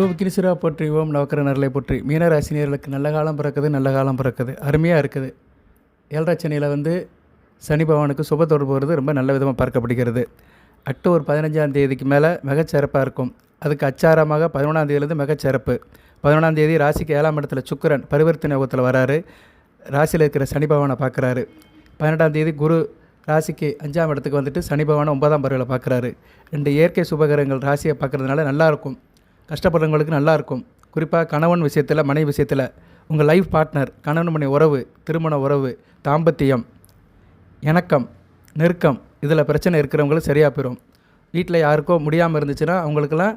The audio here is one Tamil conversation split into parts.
ஓம் கிரிசுரா போற்றி ஓம் நவக்கர நரலை போற்றி மீனராசினியர்களுக்கு நல்ல காலம் பிறக்குது நல்ல காலம் பிறக்குது. அருமையாக இருக்குது. ஏழரை வந்து சனி பகவானுக்கு சுப தொடர்பு வருது ரொம்ப நல்ல விதமாக பார்க்கப்படுகிறது. அக்டோபர் பதினஞ்சாம் தேதிக்கு மேலே மிகச்சிறப்பாக இருக்கும். அதுக்கு அச்சாரமாக பதினொன்றாம் தேதியிலேருந்து மிகச்சிறப்பு. பதினொன்றாம் தேதி ராசிக்கு ஏழாம் இடத்துல சுக்கிரன் பரிவர்த்தனை யோகத்தில் வராரு. ராசியில் இருக்கிற சனி பகவானை பார்க்குறாரு. பதினெட்டாம் தேதி குரு ராசிக்கு அஞ்சாம் இடத்துக்கு வந்துட்டு சனி பகவானை ஒன்பதாம் பருவில் பார்க்குறாரு. ரெண்டு இயற்கை சுபகரங்கள் ராசியை பார்க்குறதுனால நல்லாயிருக்கும் கஷ்டப்படுறவங்களுக்கு நல்லாயிருக்கும். குறிப்பாக கணவன் விஷயத்தில் மனைவி விஷயத்தில் உங்கள் லைஃப் பார்ட்னர் கணவன் மனை உறவு திருமண உறவு தாம்பத்தியம் இணக்கம் நெருக்கம் இதில் பிரச்சனை இருக்கிறவங்களுக்கு சரியாக போயிடும் வீட்டில் யாருக்கோ முடியாமல் இருந்துச்சுன்னா அவங்களுக்கெல்லாம்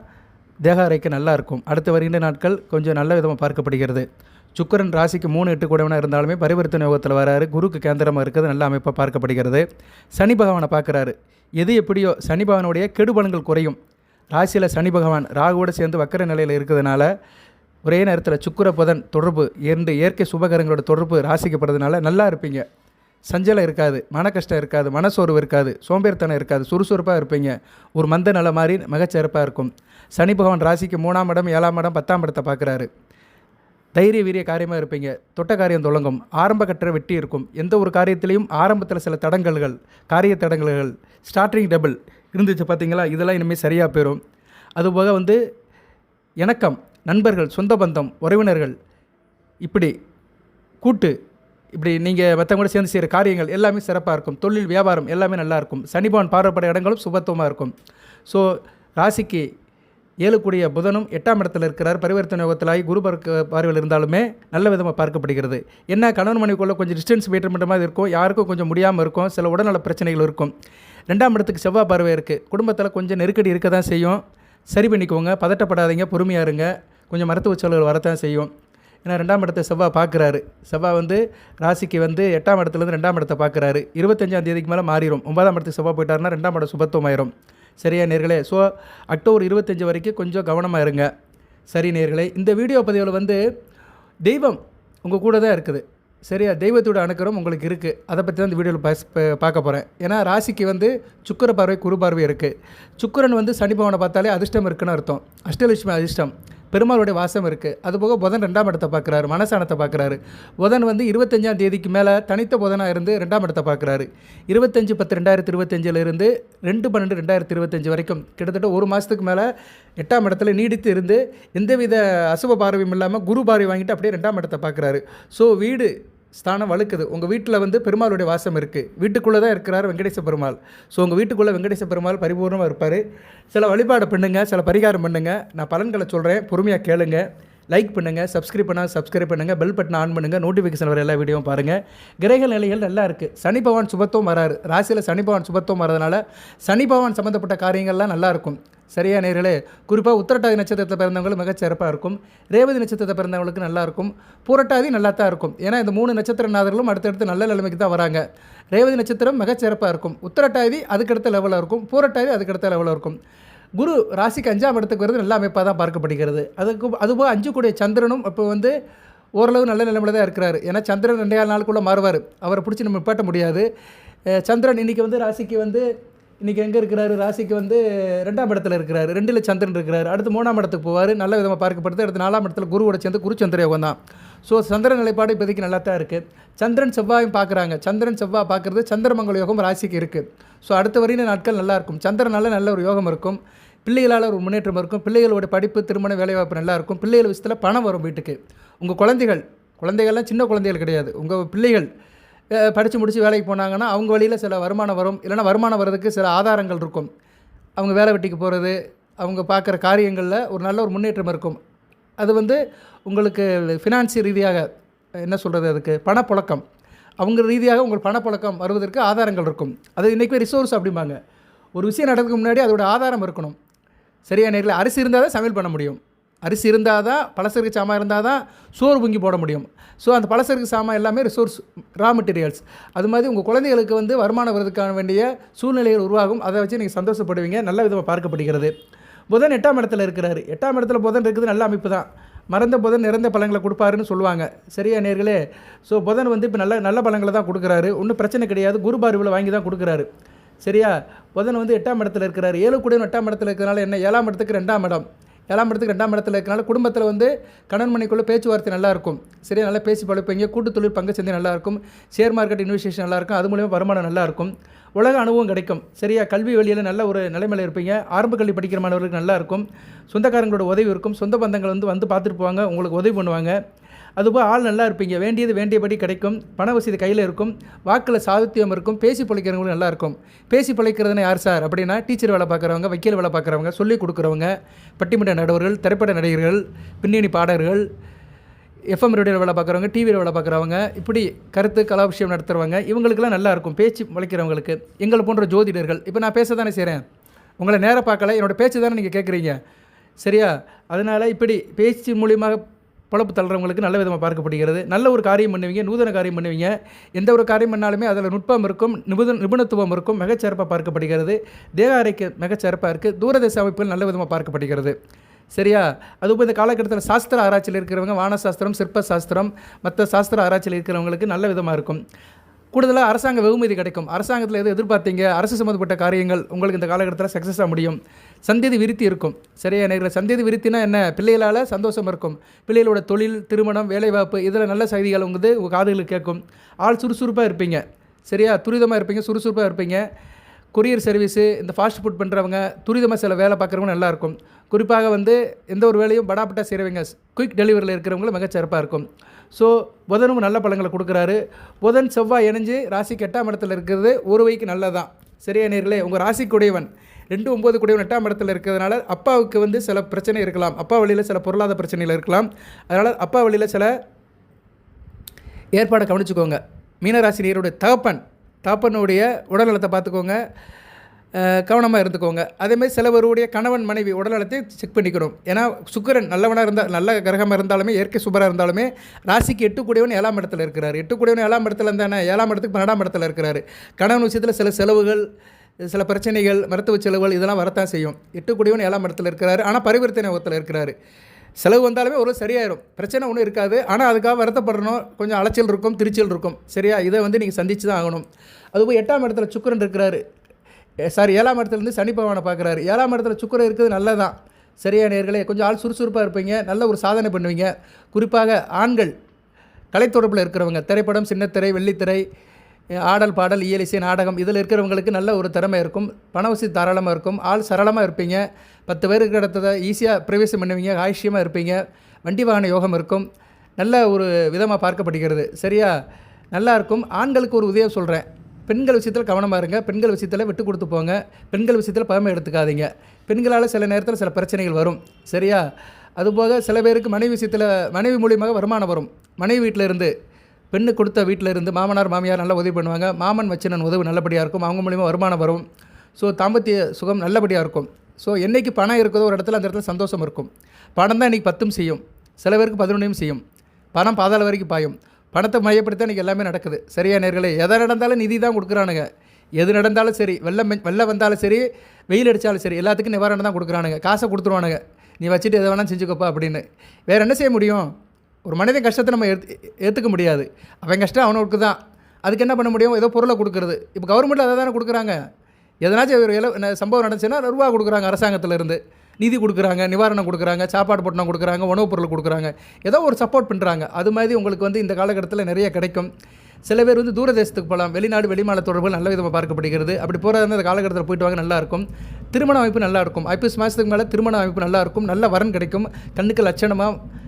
தேக அறைக்கு நல்லாயிருக்கும். அடுத்து வருகின்ற நாட்கள் கொஞ்சம் நல்ல விதமாக பார்க்கப்படுகிறது. சுக்கிரன் ராசிக்கு மூணு எட்டு கூடவனாக இருந்தாலுமே பரிவர்த்தனை யோகத்தில் வராரு. குருக்கு கேந்திரமாக இருக்கிறது நல்ல அமைப்பாக பார்க்கப்படுகிறது. சனி பகவானை பார்க்குறாரு. எது எப்படியோ சனி பகவானுடைய கெடுபலங்கள் குறையும். ராசியில் சனி பகவான் ராகுவோடு சேர்ந்து வக்கர நிலையில் இருக்கிறதுனால ஒரே நேரத்தில் சுக்கர புதன் தொடர்பு இரண்டு இயற்கை சுபகரங்களோட தொடர்பு ராசிக்கப்படுறதுனால நல்லா இருப்பீங்க. சஞ்சலம் இருக்காது மன கஷ்டம் இருக்காது மனசோர்வு இருக்காது சோம்பேறித்தனம் இருக்காது சுறுசுறுப்பாக இருப்பீங்க. ஒரு மந்த நல மாதிரி மிகச்சிறப்பாக இருக்கும். சனி பகவான் ராசிக்கு மூணாம் இடம் ஏழாம் இடம் பத்தாம் இடத்தை பார்க்குறாரு. தைரிய வீரிய காரியமாக இருப்பீங்க. தொட்ட காரியம் தொடங்கும். ஆரம்ப கட்டுற வெட்டி இருக்கும். எந்த ஒரு காரியத்திலையும் ஆரம்பத்தில் சில தடங்கல்கள் காரிய தடங்கல்கள் ஸ்டார்டிங் டபுள் இருந்துச்சு பார்த்தீங்களா? இதெல்லாம் இனிமேல் சரியாக போயிடும் அதுபோக வந்து இணக்கம் நண்பர்கள் சொந்த பந்தம் உறவினர்கள் இப்படி கூட்டு இப்படி நீங்கள் மற்றவங்க சேர்ந்து செய்கிற காரியங்கள் எல்லாமே சிறப்பாக இருக்கும். தொழில் வியாபாரம் எல்லாமே நல்லா இருக்கும். சனிபவன் பார்வைப்பட இடங்களும் சுபத்துவமாக இருக்கும். ஸோ ராசிக்கு ஏழுக்கூடிய புதனும் எட்டாம் இடத்தில் இருக்கிறார். பரிவர்த்தனை யோகத்திலாகி குரு பார்க்க பார்வையில் இருந்தாலுமே நல்ல விதமாக பார்க்கப்படுகிறது. என்ன கணவன் மனைவிக்குள்ளே கொஞ்சம் டிஸ்டன்ஸ் மெயின்டைன் மட்டும் மாதிரி இருக்கும் யாருக்கும் கொஞ்சம் முடியாமல் இருக்கும். சில உடல்நல பிரச்சனைகள் இருக்கும். ரெண்டாம் இடத்துக்கு செவ்வாய் பார்வை இருக்குது குடும்பத்தில் கொஞ்சம் நெருக்கடி இருக்க தான் செய்யும். சரி பண்ணிக்கோங்க. பதட்டப்படாதீங்க. பொறுமையாக இருங்க. கொஞ்சம் மருத்துவ செலவுகள் வரத்தான் செய்யும். ஏன்னா ரெண்டாம் இடத்தை செவ்வாய் பார்க்குறாரு. செவ்வாய் வந்து ராசிக்கு வந்து எட்டாம் இடத்துலேருந்து ரெண்டாம் இடத்தை பார்க்குறாரு. இருபத்தஞ்சாம் தேதிக்கு மேலே மாறிடும் ஒன்பதாம் இடத்துக்கு செவ்வாய் போயிட்டாருன்னா ரெண்டாம் இடம் சுபத்துவம் சரியா நேர்களே? ஸோ அக்டோபர் இருபத்தஞ்சி வரைக்கும் கொஞ்சம் கவனமாக இருங்க. சரி நேர்களே? இந்த வீடியோ பதிவில் வந்து தெய்வம் உங்கள் கூட தான் இருக்குது. சரியா? தெய்வத்தோட அணுக்கரம் உங்களுக்கு இருக்குது அதை பற்றி தான் இந்த வீடியோவில் பேச பார்க்க போகிறேன் ஏன்னா ராசிக்கு வந்து சுக்கிர பார்வை குரு பார்வை இருக்குது சுக்கிரன் வந்து சனி பவனை பார்த்தாலே அதிர்ஷ்டம் இருக்குன்னு அர்த்தம். அஷ்டலட்சுமி அதிர்ஷ்டம். பெருமாளுடைய வாசம் இருக்குது அதுபோக புதன் ரெண்டாம் இடத்தை பார்க்குறாரு மனசானத்தை பார்க்குறாரு. புதன் வந்து இருபத்தஞ்சாம் தேதிக்கு மேலே தனித்த புதனாக இருந்து ரெண்டாம் இடத்தை பார்க்குறாரு. இருபத்தஞ்சு பத்து ரெண்டாயிரத்தி இருபத்தஞ்சில் இருந்து ரெண்டு பன்னெண்டு ரெண்டாயிரத்தி இருபத்தஞ்சு வரைக்கும் கிட்டத்தட்ட ஒரு மாதத்துக்கு மேலே எட்டாம் இடத்துல நீடித்து இருந்து எந்தவித அசுப பார்வையும் இல்லாமல் குரு பார்வை வாங்கிட்டு அப்படியே ரெண்டாம் இடத்தை பார்க்குறாரு. ஸோ வீடு ஸ்தானம் வழுக்குது உங்கள் வீட்டில் வந்து பெருமாளுடைய வாசம் இருக்குது வீட்டுக்குள்ளே தான் இருக்கிறார் வெங்கடேச பெருமாள். ஸோ உங்கள் வீட்டுக்குள்ளே வெங்கடேச பெருமாள் பரிபூர்ணமாக இருப்பார். சில வழிபாடு பண்ணுங்கள் சில பரிகாரம் பண்ணுங்கள் நான் பலன்களை சொல்கிறேன் பொறுமையாக கேளுங்கள் லைக் பண்ணுங்கள் சப்ஸ்கிரைப் பண்ணால் சப்ஸ்கிரைப் பண்ணுங்கள் பெல் பட்டன் ஆன் பண்ணுங்கள் நோட்டிஃபிகேஷன் வர எல்லா வீடியோவும் பாருங்கள் கிரக நிலைகள் நல்லா இருக்குது சனி பகவான் சுபத்துவம் வராரு. ராசியில் சனி பகவான் சுபத்துவம் வரதுனால சனி பகவான் சம்மந்தப்பட்ட காரியங்கள்லாம் நல்லாயிருக்கும் சரியா நேர்களே? குறிப்பாக உத்திரட்டாதி நட்சத்திரத்தில் பிறந்தவங்களும் மிகச்சிறப்பாக இருக்கும். ரேவதி நட்சத்திரத்தில் பிறந்தவங்களுக்கு நல்லா இருக்கும். பூரட்டாதி நல்லா தான் இருக்கும். ஏன்னா இந்த மூணு நட்சத்திர நாதர்களும் அடுத்தடுத்து நல்ல நிலைமைக்கு தான் வராங்க. ரேவதி நட்சத்திரம் மிகச்சிறப்பாக இருக்கும். உத்திரட்டாதி அதுக்கடுத்த லெவலில் இருக்கும். பூரட்டாதி அதுக்கடுத்த லெவலில் இருக்கும். குரு ராசிக்கு அஞ்சாம் இடத்துக்கு வருது நல்ல அமைப்பாக தான் பார்க்கப்படுகிறது. அதுக்கு அதுபோல் அஞ்சு கூடிய சந்திரனும் இப்போ வந்து ஓரளவு நல்ல நிலைமையில தான் இருக்கிறாரு. ஏன்னா சந்திரன் ரெண்டே நாளுக்குள்ளே மாறுவார். அவரை பிடிச்சி நம்ம நிப்பாட்ட முடியாது. சந்திரன் இன்றைக்கி வந்து ராசிக்கு வந்து இன்றைக்கி எங்கே இருக்கிறாரு? ராசிக்கு வந்து ரெண்டாம் இடத்துல இருக்கிறாரு. ரெண்டில் சந்திரன் இருக்கிறாரு. அடுத்து மூணாம் இடத்துக்கு போவார். நல்ல விதமாக பார்க்கப்படுது. அடுத்து நாலாம் இடத்துல குருவோட சேர்ந்து குரு சந்திர யோகம் தான். ஸோ சந்திரன் நிலைப்பாடு இப்போதைக்கு நல்லா தான் இருக்குது சந்திரன் செவ்வாயும் பார்க்குறாங்க. சந்திரன் செவ்வாய் பார்க்குறது சந்திரமங்கல யோகம் ராசிக்கு இருக்குது ஸோ அடுத்த வரையின நாட்கள் நல்லாயிருக்கும் சந்திரனால் நல்ல ஒரு யோகம் இருக்கும். பிள்ளைகளால் ஒரு முன்னேற்றம் இருக்கும். பிள்ளைகளோட படிப்பு திருமண வேலைவாய்ப்பு நல்லா இருக்கும் பிள்ளைகள் விஷயத்தில் பணம் வரும் வீட்டுக்கு. உங்கள் குழந்தைகள் குழந்தைகள்லாம் சின்ன குழந்தைகள் கிடையாது. உங்கள் பிள்ளைகள் படித்து முடித்து வேலைக்கு போனாங்கன்னா அவங்க வழியில் சில வருமானம் வரும். இல்லைன்னா வருமானம் வர்றதுக்கு சில ஆதாரங்கள் இருக்கும். அவங்க வேலை வெட்டிக்கு போகிறது அவங்க பார்க்குற காரியங்களில் ஒரு நல்ல ஒரு முன்னேற்றம் இருக்கும். அது வந்து உங்களுக்கு ஃபினான்சி ரீதியாக என்ன சொல்கிறது அதுக்கு? பணப்புழக்கம். அவங்க ரீதியாக உங்கள் பணப்புழக்கம் வருவதற்கு ஆதாரங்கள் இருக்கும். அது இன்றைக்கி ரிசோர்ஸ் அப்படிம்பாங்க. ஒரு விஷயம் நடக்கிறதுக்கு முன்னாடி அதோட ஆதாரம் இருக்கணும். சரியா நேரில் அரிசி இருந்தால் தான் சமையல் பண்ண முடியும். அரிசி இருந்தால் தான் பலசருக்கு சாமான் இருந்தால் தான் சோறு பொங்கி போட முடியும். ஸோ அந்த பலசருக்கு சாமான் எல்லாமே ரிசோர்ஸ் ரா மெட்டீரியல்ஸ் அது மாதிரி உங்கள் குழந்தைகளுக்கு வந்து வருமானம் வரதுக்கான வேண்டிய சூழ்நிலைகள் உருவாகும். அதை வச்சு நீங்கள் சந்தோஷப்படுவீங்க. நல்ல விதமாக பார்க்கப்படுகிறது. புதன் எட்டாம் இடத்துல இருக்கிறாரு. எட்டாம் இடத்துல புதன் இருக்குது. நல்ல அமைப்பு தான். மறந்த புதன் நிறந்த பழங்களை கொடுப்பாருன்னு சொல்லுவாங்க. சரியா நேர்களே? ஸோ புதன் வந்து இப்போ நல்ல நல்ல பழங்களை தான் கொடுக்குறாரு. ஒன்றும் பிரச்சனை கிடையாது. குரு பார்வையில் வாங்கி தான் கொடுக்குறாரு. சரியா? புதன் வந்து எட்டாம் இடத்துல இருக்கிறார். ஏழு கூட எட்டாம் இடத்துல இருக்கிறனால என்ன? ஏழாம் இடத்துக்கு ரெண்டாம் இடம். ஏழாம் இடத்துக்கு ரெண்டாம் இடத்துல இருக்கனால குடும்பத்தில் வந்து கணன்மணிக்குள்ளே பேச்சுவார்த்தை நல்லாயிருக்கும் சரியா? நல்லா பேசி பழப்பீங்க கூட்டு தொழில் பங்கு சந்தை நல்லா இருக்கும். ஷேர் மார்க்கெட் இன்வெஸ்டேஷன் நல்லாயிருக்கும் அது மூலிமா வருமானம் நல்லாயிருக்கும் உலக அனுபவம் கிடைக்கும். சரியா? கல்வி வழியில் நல்ல ஒரு நிலைமையில் இருப்பீங்க. ஆரம்ப கல்வி படிக்கிற மாணவர்களுக்கு நல்லாயிருக்கும் சொந்தக்காரங்களோட உதவி இருக்கும். சொந்த பந்தங்கள் வந்து வந்து பார்த்துட்டு போவாங்க. உங்களுக்கு உதவி பண்ணுவாங்க. அதுபோல் ஆள் நல்லா இருப்பீங்க. வேண்டியது வேண்டியபடி கிடைக்கும். பண வசதி கையில் இருக்கும். வாக்கில் சாதித்தியம் இருக்கும். பேசி பழிக்கிறவங்களும் நல்லா இருக்கும். பேசி பழிக்கிறதுனா யார் சார்? அப்படின்னா டீச்சர் வேலை பார்க்குறவங்க வக்கீல் வேலை பார்க்குறவங்க சொல்லிக் கொடுக்குறவங்க பட்டிமன்ற நடுவர்கள் திரைப்பட நடிகர்கள் பின்னணி பாடகர்கள் எஃப்எம் ரேடியோவில் வேலை பார்க்குறவங்க டிவியில் வேலை பார்க்குறவங்க இப்படி கருத்து கலாபிஷேகம் நடத்துகிறவங்க இவங்களுக்கெல்லாம் நல்லா இருக்கும். பேச்சு முளைக்கிறவங்களுக்கு. எங்களை போன்ற ஜோதிடர்கள் இப்போ நான் பேச தானே செய்கிறேன் உங்களை நேராக பார்க்கல. என்னோடய பேச்சு தானே நீங்கள் கேட்குறீங்க சரியா? அதனால் இப்படி பேச்சு மூலியமாக பொழப்பு தள்ளுறவங்களுக்கு நல்ல விதமாக பார்க்கப்படுகிறது. நல்ல ஒரு காரியம் பண்ணுவீங்க நூதன காரியம் பண்ணுவீங்க. எந்த ஒரு காரியம் பண்ணாலுமே அதில் நுட்பம் இருக்கும் நிபுண நிபுணத்துவம் இருக்கும் மிகச்சிறப்பாக பார்க்கப்படுகிறது. தேக ஆரோக்கியம் மிகச்சிறப்பாக இருக்குது தூரதேச அமைப்புகள் நல்ல விதமாக பார்க்கப்படுகிறது. சரியா? அதுபோல் இந்த காலகட்டத்தில் சாஸ்திர ஆராய்ச்சியில் இருக்கிறவங்க வான சாஸ்திரம் சிற்ப சாஸ்திரம் மற்ற சாஸ்திர ஆராய்ச்சியில் இருக்கிறவங்களுக்கு நல்ல விதமாக இருக்கும். கூடுதலாக அரசாங்க வெகுமதி கிடைக்கும். அரசாங்கத்தில் எது எதிர்பார்த்தீங்க? அரசு சம்மந்தப்பட்ட காரியங்கள் உங்களுக்கு இந்த காலகட்டத்தில் சக்ஸஸாக முடியும். சந்ததி விருத்தி இருக்கும். சரியா நேரில் சந்ததி விருத்தினா என்ன? பிள்ளைகளால் சந்தோஷம் இருக்கும். பிள்ளைகளோட தொழில் திருமணம் வேலைவாய்ப்பு இதில் நல்ல செய்திகள் வந்து உங்கள் காதுகளுக்கு கேட்கும். ஆள் சுறுசுறுப்பாக இருப்பீங்க. சரியா? துரிதமாக இருப்பீங்க சுறுசுறுப்பாக இருப்பீங்க. கொரியர் சர்வீஸு இந்த ஃபாஸ்ட் ஃபுட் பண்ணுறவங்க துரிதமாக சில வேலை பார்க்குறவங்க நல்லாயிருக்கும் குறிப்பாக வந்து எந்த ஒரு வேலையும் படாப்பட்டா செய்கிறவங்க குயிக் டெலிவரியில் இருக்கிறவங்களும் மிகச்சிறப்பாக இருக்கும். ஸோ புதனும் நல்ல பழங்களை கொடுக்குறாரு. புதன் செவ்வாய் இணைஞ்சு ராசி எட்டாம் இடத்துல இருக்கிறது ஒரு வைக்கு நல்லதான் சரியா நேர்களே? உங்கள் ராசிக்குடையவன். ரெண்டு ஒம்பது கூடியவன் எட்டாம் இடத்துல இருக்கிறதுனால அப்பாவுக்கு வந்து சில பிரச்சனை இருக்கலாம். அப்பா வழியில் சில பொருளாதார பிரச்சனைகள் இருக்கலாம். அதனால் அப்பா வழியில் சில ஏற்பாடை கவனிச்சுக்கோங்க. மீனராசி தகப்பன் தகப்பனுடைய உடல்நலத்தை பார்த்துக்கோங்க. கவனமாக இருந்துக்கோங்க. அதேமாதிரி சிலவருடைய கணவன் மனைவி உடல்நலத்தை செக் பண்ணிக்கணும். ஏன்னா சுக்கரன் நல்லவனாக இருந்தால் நல்ல கிரகமாக இருந்தாலுமே இயற்கை சுபராக இருந்தாலுமே ராசிக்கு எட்டு கூடியவன் ஏழாம் இடத்துல இருக்கிறார். எட்டு கூடியவன் ஏழாம் இடத்துல இருந்தானே? ஏழாம் இடத்துக்கு பன்னெண்டாம் இடத்துல இருக்கிறாரு. கணவன் விஷயத்தில் சில செலவுகள் சில பிரச்சனைகள் மருத்துவ செலவுகள் இதெல்லாம் வரத்தான் செய்யும். எட்டு ஏழாம் இடத்துல இருக்கிறாரு. ஆனால் பரிவர்த்தனை யோகத்தில் இருக்கிறாரு. செலவு வந்தாலுமே ஒரு சரியாயிரும். பிரச்சனை ஒன்றும் இருக்காது. ஆனால் அதுக்காக வருத்தப்படணும். கொஞ்சம் அலைச்சல் இருக்கும் திருச்சல் இருக்கும். சரியா? இதை வந்து நீங்கள் சந்தித்து தான் ஆகணும். அதுபோல் எட்டாம் இடத்துல சுக்கரன் இருக்கிறாரு. சாரி ஏழாம் இடத்துலேருந்து சனி பகவானை பார்க்குறாரு. ஏழாம் இடத்துல சுக்கரன் இருக்கிறது நல்லதான் சரியா நேர்களே? கொஞ்சம் ஆள் சுறுசுறுப்பாக இருப்பீங்க. நல்ல ஒரு சாதனை பண்ணுவீங்க. குறிப்பாக ஆண்கள் கலைத்தொடர்பில் இருக்கிறவங்க. திரைப்படம் சின்னத்திரை வெள்ளித்திரை ஆடல் பாடல் இயலிசை நாடகம் இதில் இருக்கிறவங்களுக்கு நல்ல ஒரு திறமை இருக்கும். பண வசதி தாராளமாக இருக்கும். ஆள் சரளமாக இருப்பீங்க. பத்து பேருக்கு இடத்த ஈஸியாக பிரவேசம் பண்ணுவீங்க ஆயுஷ்யமாக இருப்பீங்க. வண்டி வாகன யோகம் இருக்கும். நல்ல ஒரு விதமாக பார்க்கப்படுகிறது. சரியா? நல்லா இருக்கும். ஆண்களுக்கு ஒரு உதவியாக சொல்கிறேன் பெண்கள் விஷயத்தில் கவனமாக இருங்க. பெண்கள் விஷயத்தில் விட்டு கொடுத்து போங்க. பெண்கள் விஷயத்தில் பழமை எடுத்துக்காதீங்க. பெண்களால் சில நேரத்தில் சில பிரச்சனைகள் வரும். சரியா? அதுபோக சில பேருக்கு மனைவி விஷயத்தில் மனைவி மூலியமாக வருமானம் வரும். மனைவி வீட்டில் இருந்து பெண்ணு கொடுத்த வீட்டில் இருந்து மாமனார் மாமியார் நல்லா உதவி பண்ணுவாங்க. மாமன் வச்சினன் உதவி நல்லபடியாக இருக்கும். அவங்க மூலியமாக வருமானம் வரும். ஸோ தாம்பத்திய சுகம் நல்லபடியாக இருக்கும். ஸோ என்றைக்கு பணம் இருக்குதோ ஒரு இடத்துல அந்த இடத்துல சந்தோஷம் இருக்கும். பணம் தான் இன்றைக்கி பத்தும் செய்யும். சில பேருக்கு பதினொன்றையும் செய்யும். பணம் பாதாள வரைக்கும் பாயும். பணத்தை மையப்படுத்த இன்றைக்கி எல்லாமே நடக்குது. சரியா நேர்களே? எதை நடந்தாலும் நிதி தான் கொடுக்குறானுங்க. எது நடந்தாலும் சரி வெள்ளம் வெள்ளம் வந்தாலும் சரி வெயில் அடித்தாலும் சரி எல்லாத்துக்கும் நிவாரணம் தான் கொடுக்குறானுங்க. காசை கொடுத்துருவானுங்க. நீ வச்சுட்டு எதை வேணாலும் செஞ்சுக்கோப்பா அப்படின்னு. வேறு என்ன செய்ய முடியும்? ஒரு மனிதன் கஷ்டத்தை நம்ம ஏற்று ஏற்றுக்க முடியாது. அவன் கஷ்டம் அவனுக்கு தான். அதுக்கு என்ன பண்ண முடியும்? ஏதோ பொருளை கொடுக்குறது. இப்போ கவர்மெண்ட்டில் அதை தானே கொடுக்குறாங்க? எதனாச்சும் ஒரு இல சம்பவம் நடந்துச்சுன்னா ரூபா கொடுக்குறாங்க அரசாங்கத்திலேருந்து. நிதி கொடுக்குறாங்க நிவாரணம் கொடுக்குறாங்க சாப்பாடு பொட்டணம் கொடுக்குறாங்க உணவுப் பொருள் கொடுக்குறாங்க. ஏதோ ஒரு சப்போர்ட் பண்ணுறாங்க அது மாதிரி உங்களுக்கு வந்து இந்த காலகட்டத்தில் நிறைய கிடைக்கும். சில பேர் வந்து தூரதேசத்துக்கு போகலாம். வெளிநாடு வெளிமாநில தொடர்புகள் நல்ல விதமாக பார்க்கப்படுகிறது. அப்படி போகிறதா அந்த காலகட்டத்தில் போயிட்டு வாங்க நல்லாயிருக்கும் திருமண அமைப்பு நல்லா இருக்கும். மாதத்துக்கு மேலே திருமண அமைப்பு நல்லா இருக்கும். நல்ல வரன் கிடைக்கும். கண்ணுக்கு லட்சணமாக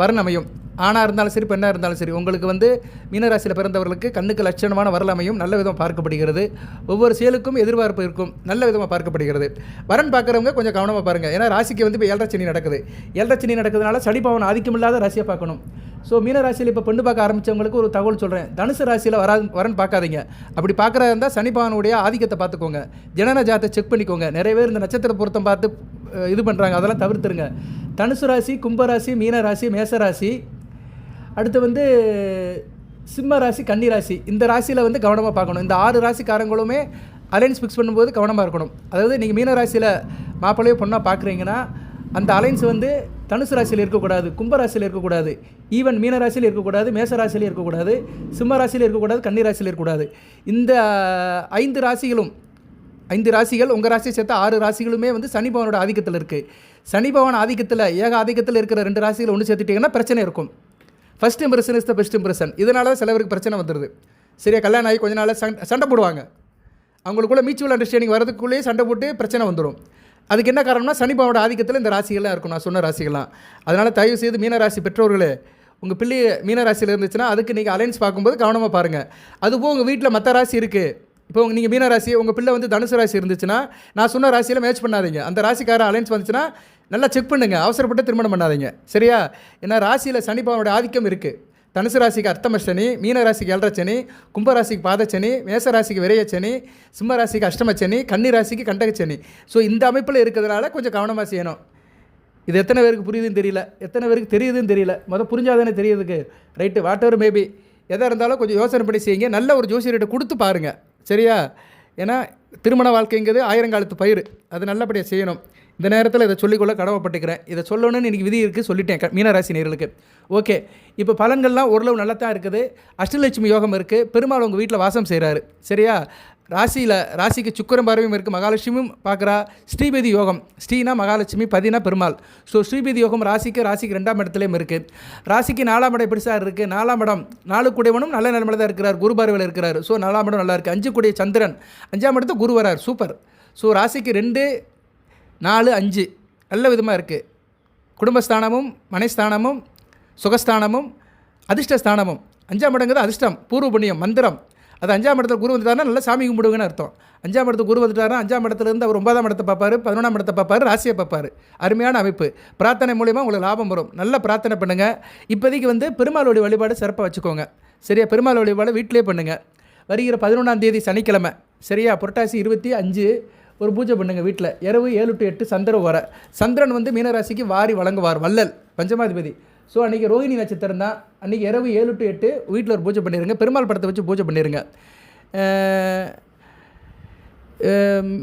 வரன் அமையும். ஆணாக இருந்தாலும் சரி பெண்ணாக இருந்தாலும் சரி உங்களுக்கு வந்து மீனராசியில் பிறந்தவர்களுக்கு கண்ணுக்கு லட்சணமான வரல் அமையும். நல்ல விதமாக பார்க்கப்படுகிறது. ஒவ்வொரு செயலுக்கும் எதிர்பார்ப்பு இருக்கும். நல்ல விதமாக பார்க்கப்படுகிறது. வரன் பார்க்குறவங்க கொஞ்சம் கவனமாக பாருங்கள் ஏன்னா ராசிக்கு வந்து இப்போ ஏழரை சனி நடக்குது. ஏழரை சனி நடக்கிறதுனால சனி ஆதிக்கம் ஆதிக்கமில்லாத ராசியை பார்க்கணும். ஸோ மீனராசியில் இப்போ பெண்ணு பார்க்க ஆரம்பித்தவங்களுக்கு ஒரு தகவல் சொல்கிறேன் தனுசு ராசியில் வரா வரன் பார்க்காதீங்க. அப்படி பார்க்குறதா இருந்தால் சனிபவனுடைய ஆதிக்கத்தை பார்த்துக்கோங்க. ஜனன ஜாத்தை செக் பண்ணிக்கோங்க. நிறைய பேர் இந்த நட்சத்திர பொருத்தம் பார்த்து இது பண்ணுறாங்க அதெல்லாம் தவிர்த்துருங்க. தனுசு ராசி கும்பராசி மீனராசி மேசராசி அடுத்து வந்து சிம்ம ராசி கன்னி ராசி. இந்த ராசியில் வந்து கவனமாக பார்க்கணும். இந்த ஆறு ராசிக்காரங்களுமே அலைன்ஸ் ஃபிக்ஸ் பண்ணும்போது கவனமாக இருக்கணும். அதாவது நீங்கள் மீன ராசியில் மாப்பிள்ளையோ பொண்ணாக பார்க்குறீங்கன்னா அந்த அலைன்ஸ் வந்து தனுசு ராசியில் இருக்கக்கூடாது கும்ப ராசியில் இருக்கக்கூடாது. ஈவன் மீன ராசியில் இருக்கக்கூடாது மேச ராசியில் இருக்கக்கூடாது சிம்ம ராசியில் இருக்கக்கூடாது கன்னி ராசியில் இருக்கக்கூடாது. இந்த ஐந்து ராசிகளும் ஐந்து ராசிகள் உங்கள் ராசியை சேர்த்து ஆறு ராசிகளுமே வந்து சனி பவனோட ஆதிக்கத்தில் இருக்குது சனி ஆதிக்கத்தில் ஏக ஆதிக்கத்தில் இருக்கிற ரெண்டு ராசிகள் ஒன்று சேர்த்துட்டிங்கன்னா பிரச்சனை இருக்கும். First impression is the best impression இதனால தான் சிலவருக்கு பிரச்சனை வந்துடுது சரியா கல்யாணம் ஆகி கொஞ்ச நாள் சண்டை சண்டை போடுவாங்க. அவங்களுக்குள்ள மியூச்சுவல் அண்டர்ஸ்டாண்டிங் வரதுக்குள்ளேயே சண்டை போட்டு பிரச்சனை வந்துடும் அதுக்கு என்ன காரணம்னா சனிபவனோட ஆதிக்கத்தில் இந்த ராசிகள்லாம் இருக்கும். நான் சொன்ன ராசிகள்லாம். அதனால் தயவு செய்து மீனராசி பெற்றோர்களே உங்கள் பிள்ளை மீனராசியில் இருந்துச்சுன்னா அதுக்கு நீங்கள் அலைன்ஸ் பார்க்கும்போது கவனமாக பாருங்கள் அதுபோக உங்கள் வீட்டில் மற்ற ராசி இருக்குது இப்போ நீங்கள் நீங்கள் மீனராசி உங்கள் பிள்ளை வந்து தனுசு ராசி இருந்துச்சுன்னா நான் சொன்ன ராசியில் மேட்ச் பண்ணாதீங்க. அந்த ராசிக்கார அலைன்ஸ் வந்துச்சுன்னா நல்லா செக் பண்ணுங்கள் அவசரப்பட்டு திருமணம் பண்ணாதீங்க. சரியா? ஏன்னா ராசியில் சனி ஆதிக்கம் இருக்குது தனுசு ராசிக்கு அர்த்தம சனி மீன ராசிக்கு ஏழரை சனி கும்ப ராசிக்கு பாதச்சனி மேச ராசிக்கு விரைய சனி சிம்ம ராசிக்கு அஷ்டம சனி கன்னி ராசிக்கு கண்டக சனி. ஸோ இந்த அமைப்பில் இருக்கிறதுனால கொஞ்சம் கவனமாக செய்யணும். இது எத்தனை பேருக்கு புரியுதுன்னு தெரியல. எத்தனை பேருக்கு தெரியுதுன்னு தெரியல. மொதல் புரிஞ்சாதானே தெரியுதுக்கு ரைட்டு வாட் எவர் மேபி எதாக இருந்தாலும் கொஞ்சம் யோசனை பண்ணி செய்யுங்க. நல்ல ஒரு ஜோசியர்கிட்ட கொடுத்து பாருங்கள் சரியா? ஏன்னா திருமண வாழ்க்கைங்கிறது ஆயிரங்காலத்து பயிர் அது நல்லபடியாக செய்யணும். இந்த நேரத்தில் இதை சொல்லிக்கொள்ள கடமைப்பட்டுக்கிறேன். இதை சொல்லணும்னு இன்றைக்கி விதி இருக்குது சொல்லிட்டேன். மீனராசி நேர்களுக்கு. ஓகே. இப்போ பலன்கள்லாம் ஓரளவு நல்லா தான் இருக்குது. அஷ்டலட்சுமி யோகம் இருக்குது பெருமாள் உங்கள் வீட்டில் வாசம் செய்கிறாரு சரியா? ராசியில் ராசிக்கு சுக்கரம் பார்வையும் இருக்குது மகாலட்சுமியும் பார்க்குறா. ஸ்ரீபதி யோகம். ஸ்ரீனா மகாலட்சுமி பதினா பெருமாள். ஸோ ஸ்ரீபதி யோகம் ராசிக்கு ராசிக்கு ரெண்டாம் இடத்துலையும் இருக்குது ராசிக்கு நாலாம் இடம் எப்படி சார் இருக்குது நாலாம் இடம் நாலு கூடையவனும் நல்ல நிலமையில தான் இருக்கிறார். குரு பார்வையில் இருக்கிறார். ஸோ நாலாம் இடம் நல்லா இருக்குது அஞ்சு கூடிய சந்திரன். அஞ்சாம் இடத்து குரு வரார். சூப்பர் ஸோ ராசிக்கு ரெண்டு நாலு அஞ்சு. நல்ல விதமாக இருக்குது குடும்பஸ்தானமும் மனைஸ்தானமும் சுகஸ்தானமும் அதிர்ஷ்டஸ்தானமும். அஞ்சாம் இடங்கிறது அதிர்ஷ்டம். பூர்வ புண்ணியம் மந்திரம். அது அஞ்சாம் இடத்துல குரு வந்துட்டாருன்னா நல்லா சாமி கும்பிடுங்கன்னு அர்த்தம். அஞ்சாம் இடத்துல குரு வந்துட்டாருன்னா அஞ்சாம் இடத்துலேருந்து அவர் ஒன்பதாம் இடத்தை பார்ப்பார் பதினொன்றாம் இடத்தை பார்ப்பார் ராசியை பார்ப்பார். அருமையான அமைப்பு. பிரார்த்தனை மூலிமா உங்களுக்கு லாபம் வரும். நல்லா பிரார்த்தனை பண்ணுங்கள் இப்போதைக்கு வந்து பெருமாளுடைய வழிபாடு சிறப்பாக வச்சுக்கோங்க. சரியா? பெருமாள் வழிபாடு வீட்டிலே பண்ணுங்கள் வருகிற பதினொன்றாம் தேதி சனிக்கிழமை. சரியா? புரட்டாசி இருபத்தி அஞ்சு. ஒரு பூஜை பண்ணுங்க வீட்டில். இரவு ஏழு டு எட்டு சந்திரன் வர. சந்திரன் வந்து மீனராசிக்கு வாரி வழங்குவார். வள்ளல் பஞ்சமாதிபதி. ஸோ அன்றைக்கி ரோஹிணி நட்சத்திரம் தான் அன்றைக்கி இரவு ஏழு டு எட்டு வீட்டில் ஒரு பூஜை பண்ணிடுங்க பெருமாள் படத்தை வச்சு பூஜை பண்ணிடுங்க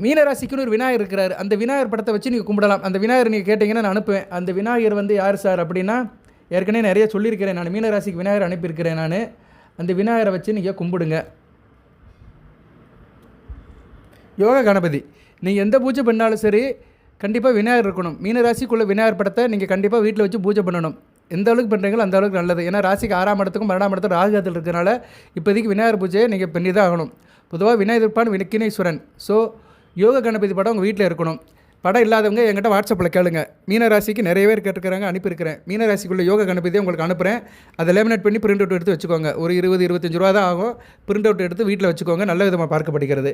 மீனராசிக்குன்னு ஒரு விநாயகர் இருக்கிறார். அந்த விநாயகர் படத்தை வச்சு நீங்கள் கும்பிடலாம். அந்த விநாயகர் நீங்கள் கேட்டிங்கன்னா நான் அனுப்புவேன். அந்த விநாயகர் வந்து யார் சார் அப்படின்னா ஏற்கனவே நிறைய சொல்லியிருக்கிறேன் நான். மீனராசிக்கு விநாயகர் அனுப்பியிருக்கிறேன் நான். அந்த விநாயகரை வச்சு நீங்கள் கும்பிடுங்க. யோகா கணபதி நீங்கள் எந்த பூஜை பண்ணாலும் சரி கண்டிப்பாக விநாயகர் இருக்கணும். மீனராசிக்குள்ளே விநாயகர் படத்தை நீங்கள் கண்டிப்பாக வீட்டில் வச்சு பூஜை பண்ணணும். எந்த அளவுக்கு பண்ணுறீங்களோ அந்த அளவுக்கு நல்லது. ஏன்னா ராசிக்கு ஆறாம் இடத்துக்கும் பன்னெண்டாம் இடத்துக்கும் ராகுகாத்தில் இருக்கிறனால இப்போதைக்கு விநாயகர் பூஜையை நீங்கள் பண்ணி தான் ஆகணும். பொதுவாக விநாயகர் பான் வினக்கினேஸ்வரன் ஸோ யோக கணபதி படம் உங்கள் வீட்டில் இருக்கணும். படம் இல்லாதவங்க என்கிட்ட வாட்ஸ்அப்பில் கேளுங்க. மீனராசிக்கு நிறைய பேர் கேட்டுக்கிறாங்க அனுப்பியிருக்கிறேன். மீனராசிக்குள்ளே யோகா கணபதியை உங்களுக்கு அனுப்புகிறேன் அதை லேமினேட் பண்ணி பிரிண்ட் அவுட் எடுத்து வச்சுக்கோங்க. ஒரு இருபது இருபத்தஞ்சு ரூபா தான் ஆகும். பிரிண்ட் அவுட் எடுத்து வீட்டில் வச்சுக்கோங்க. நல்ல விதமாக பார்க்கப்படுகிறது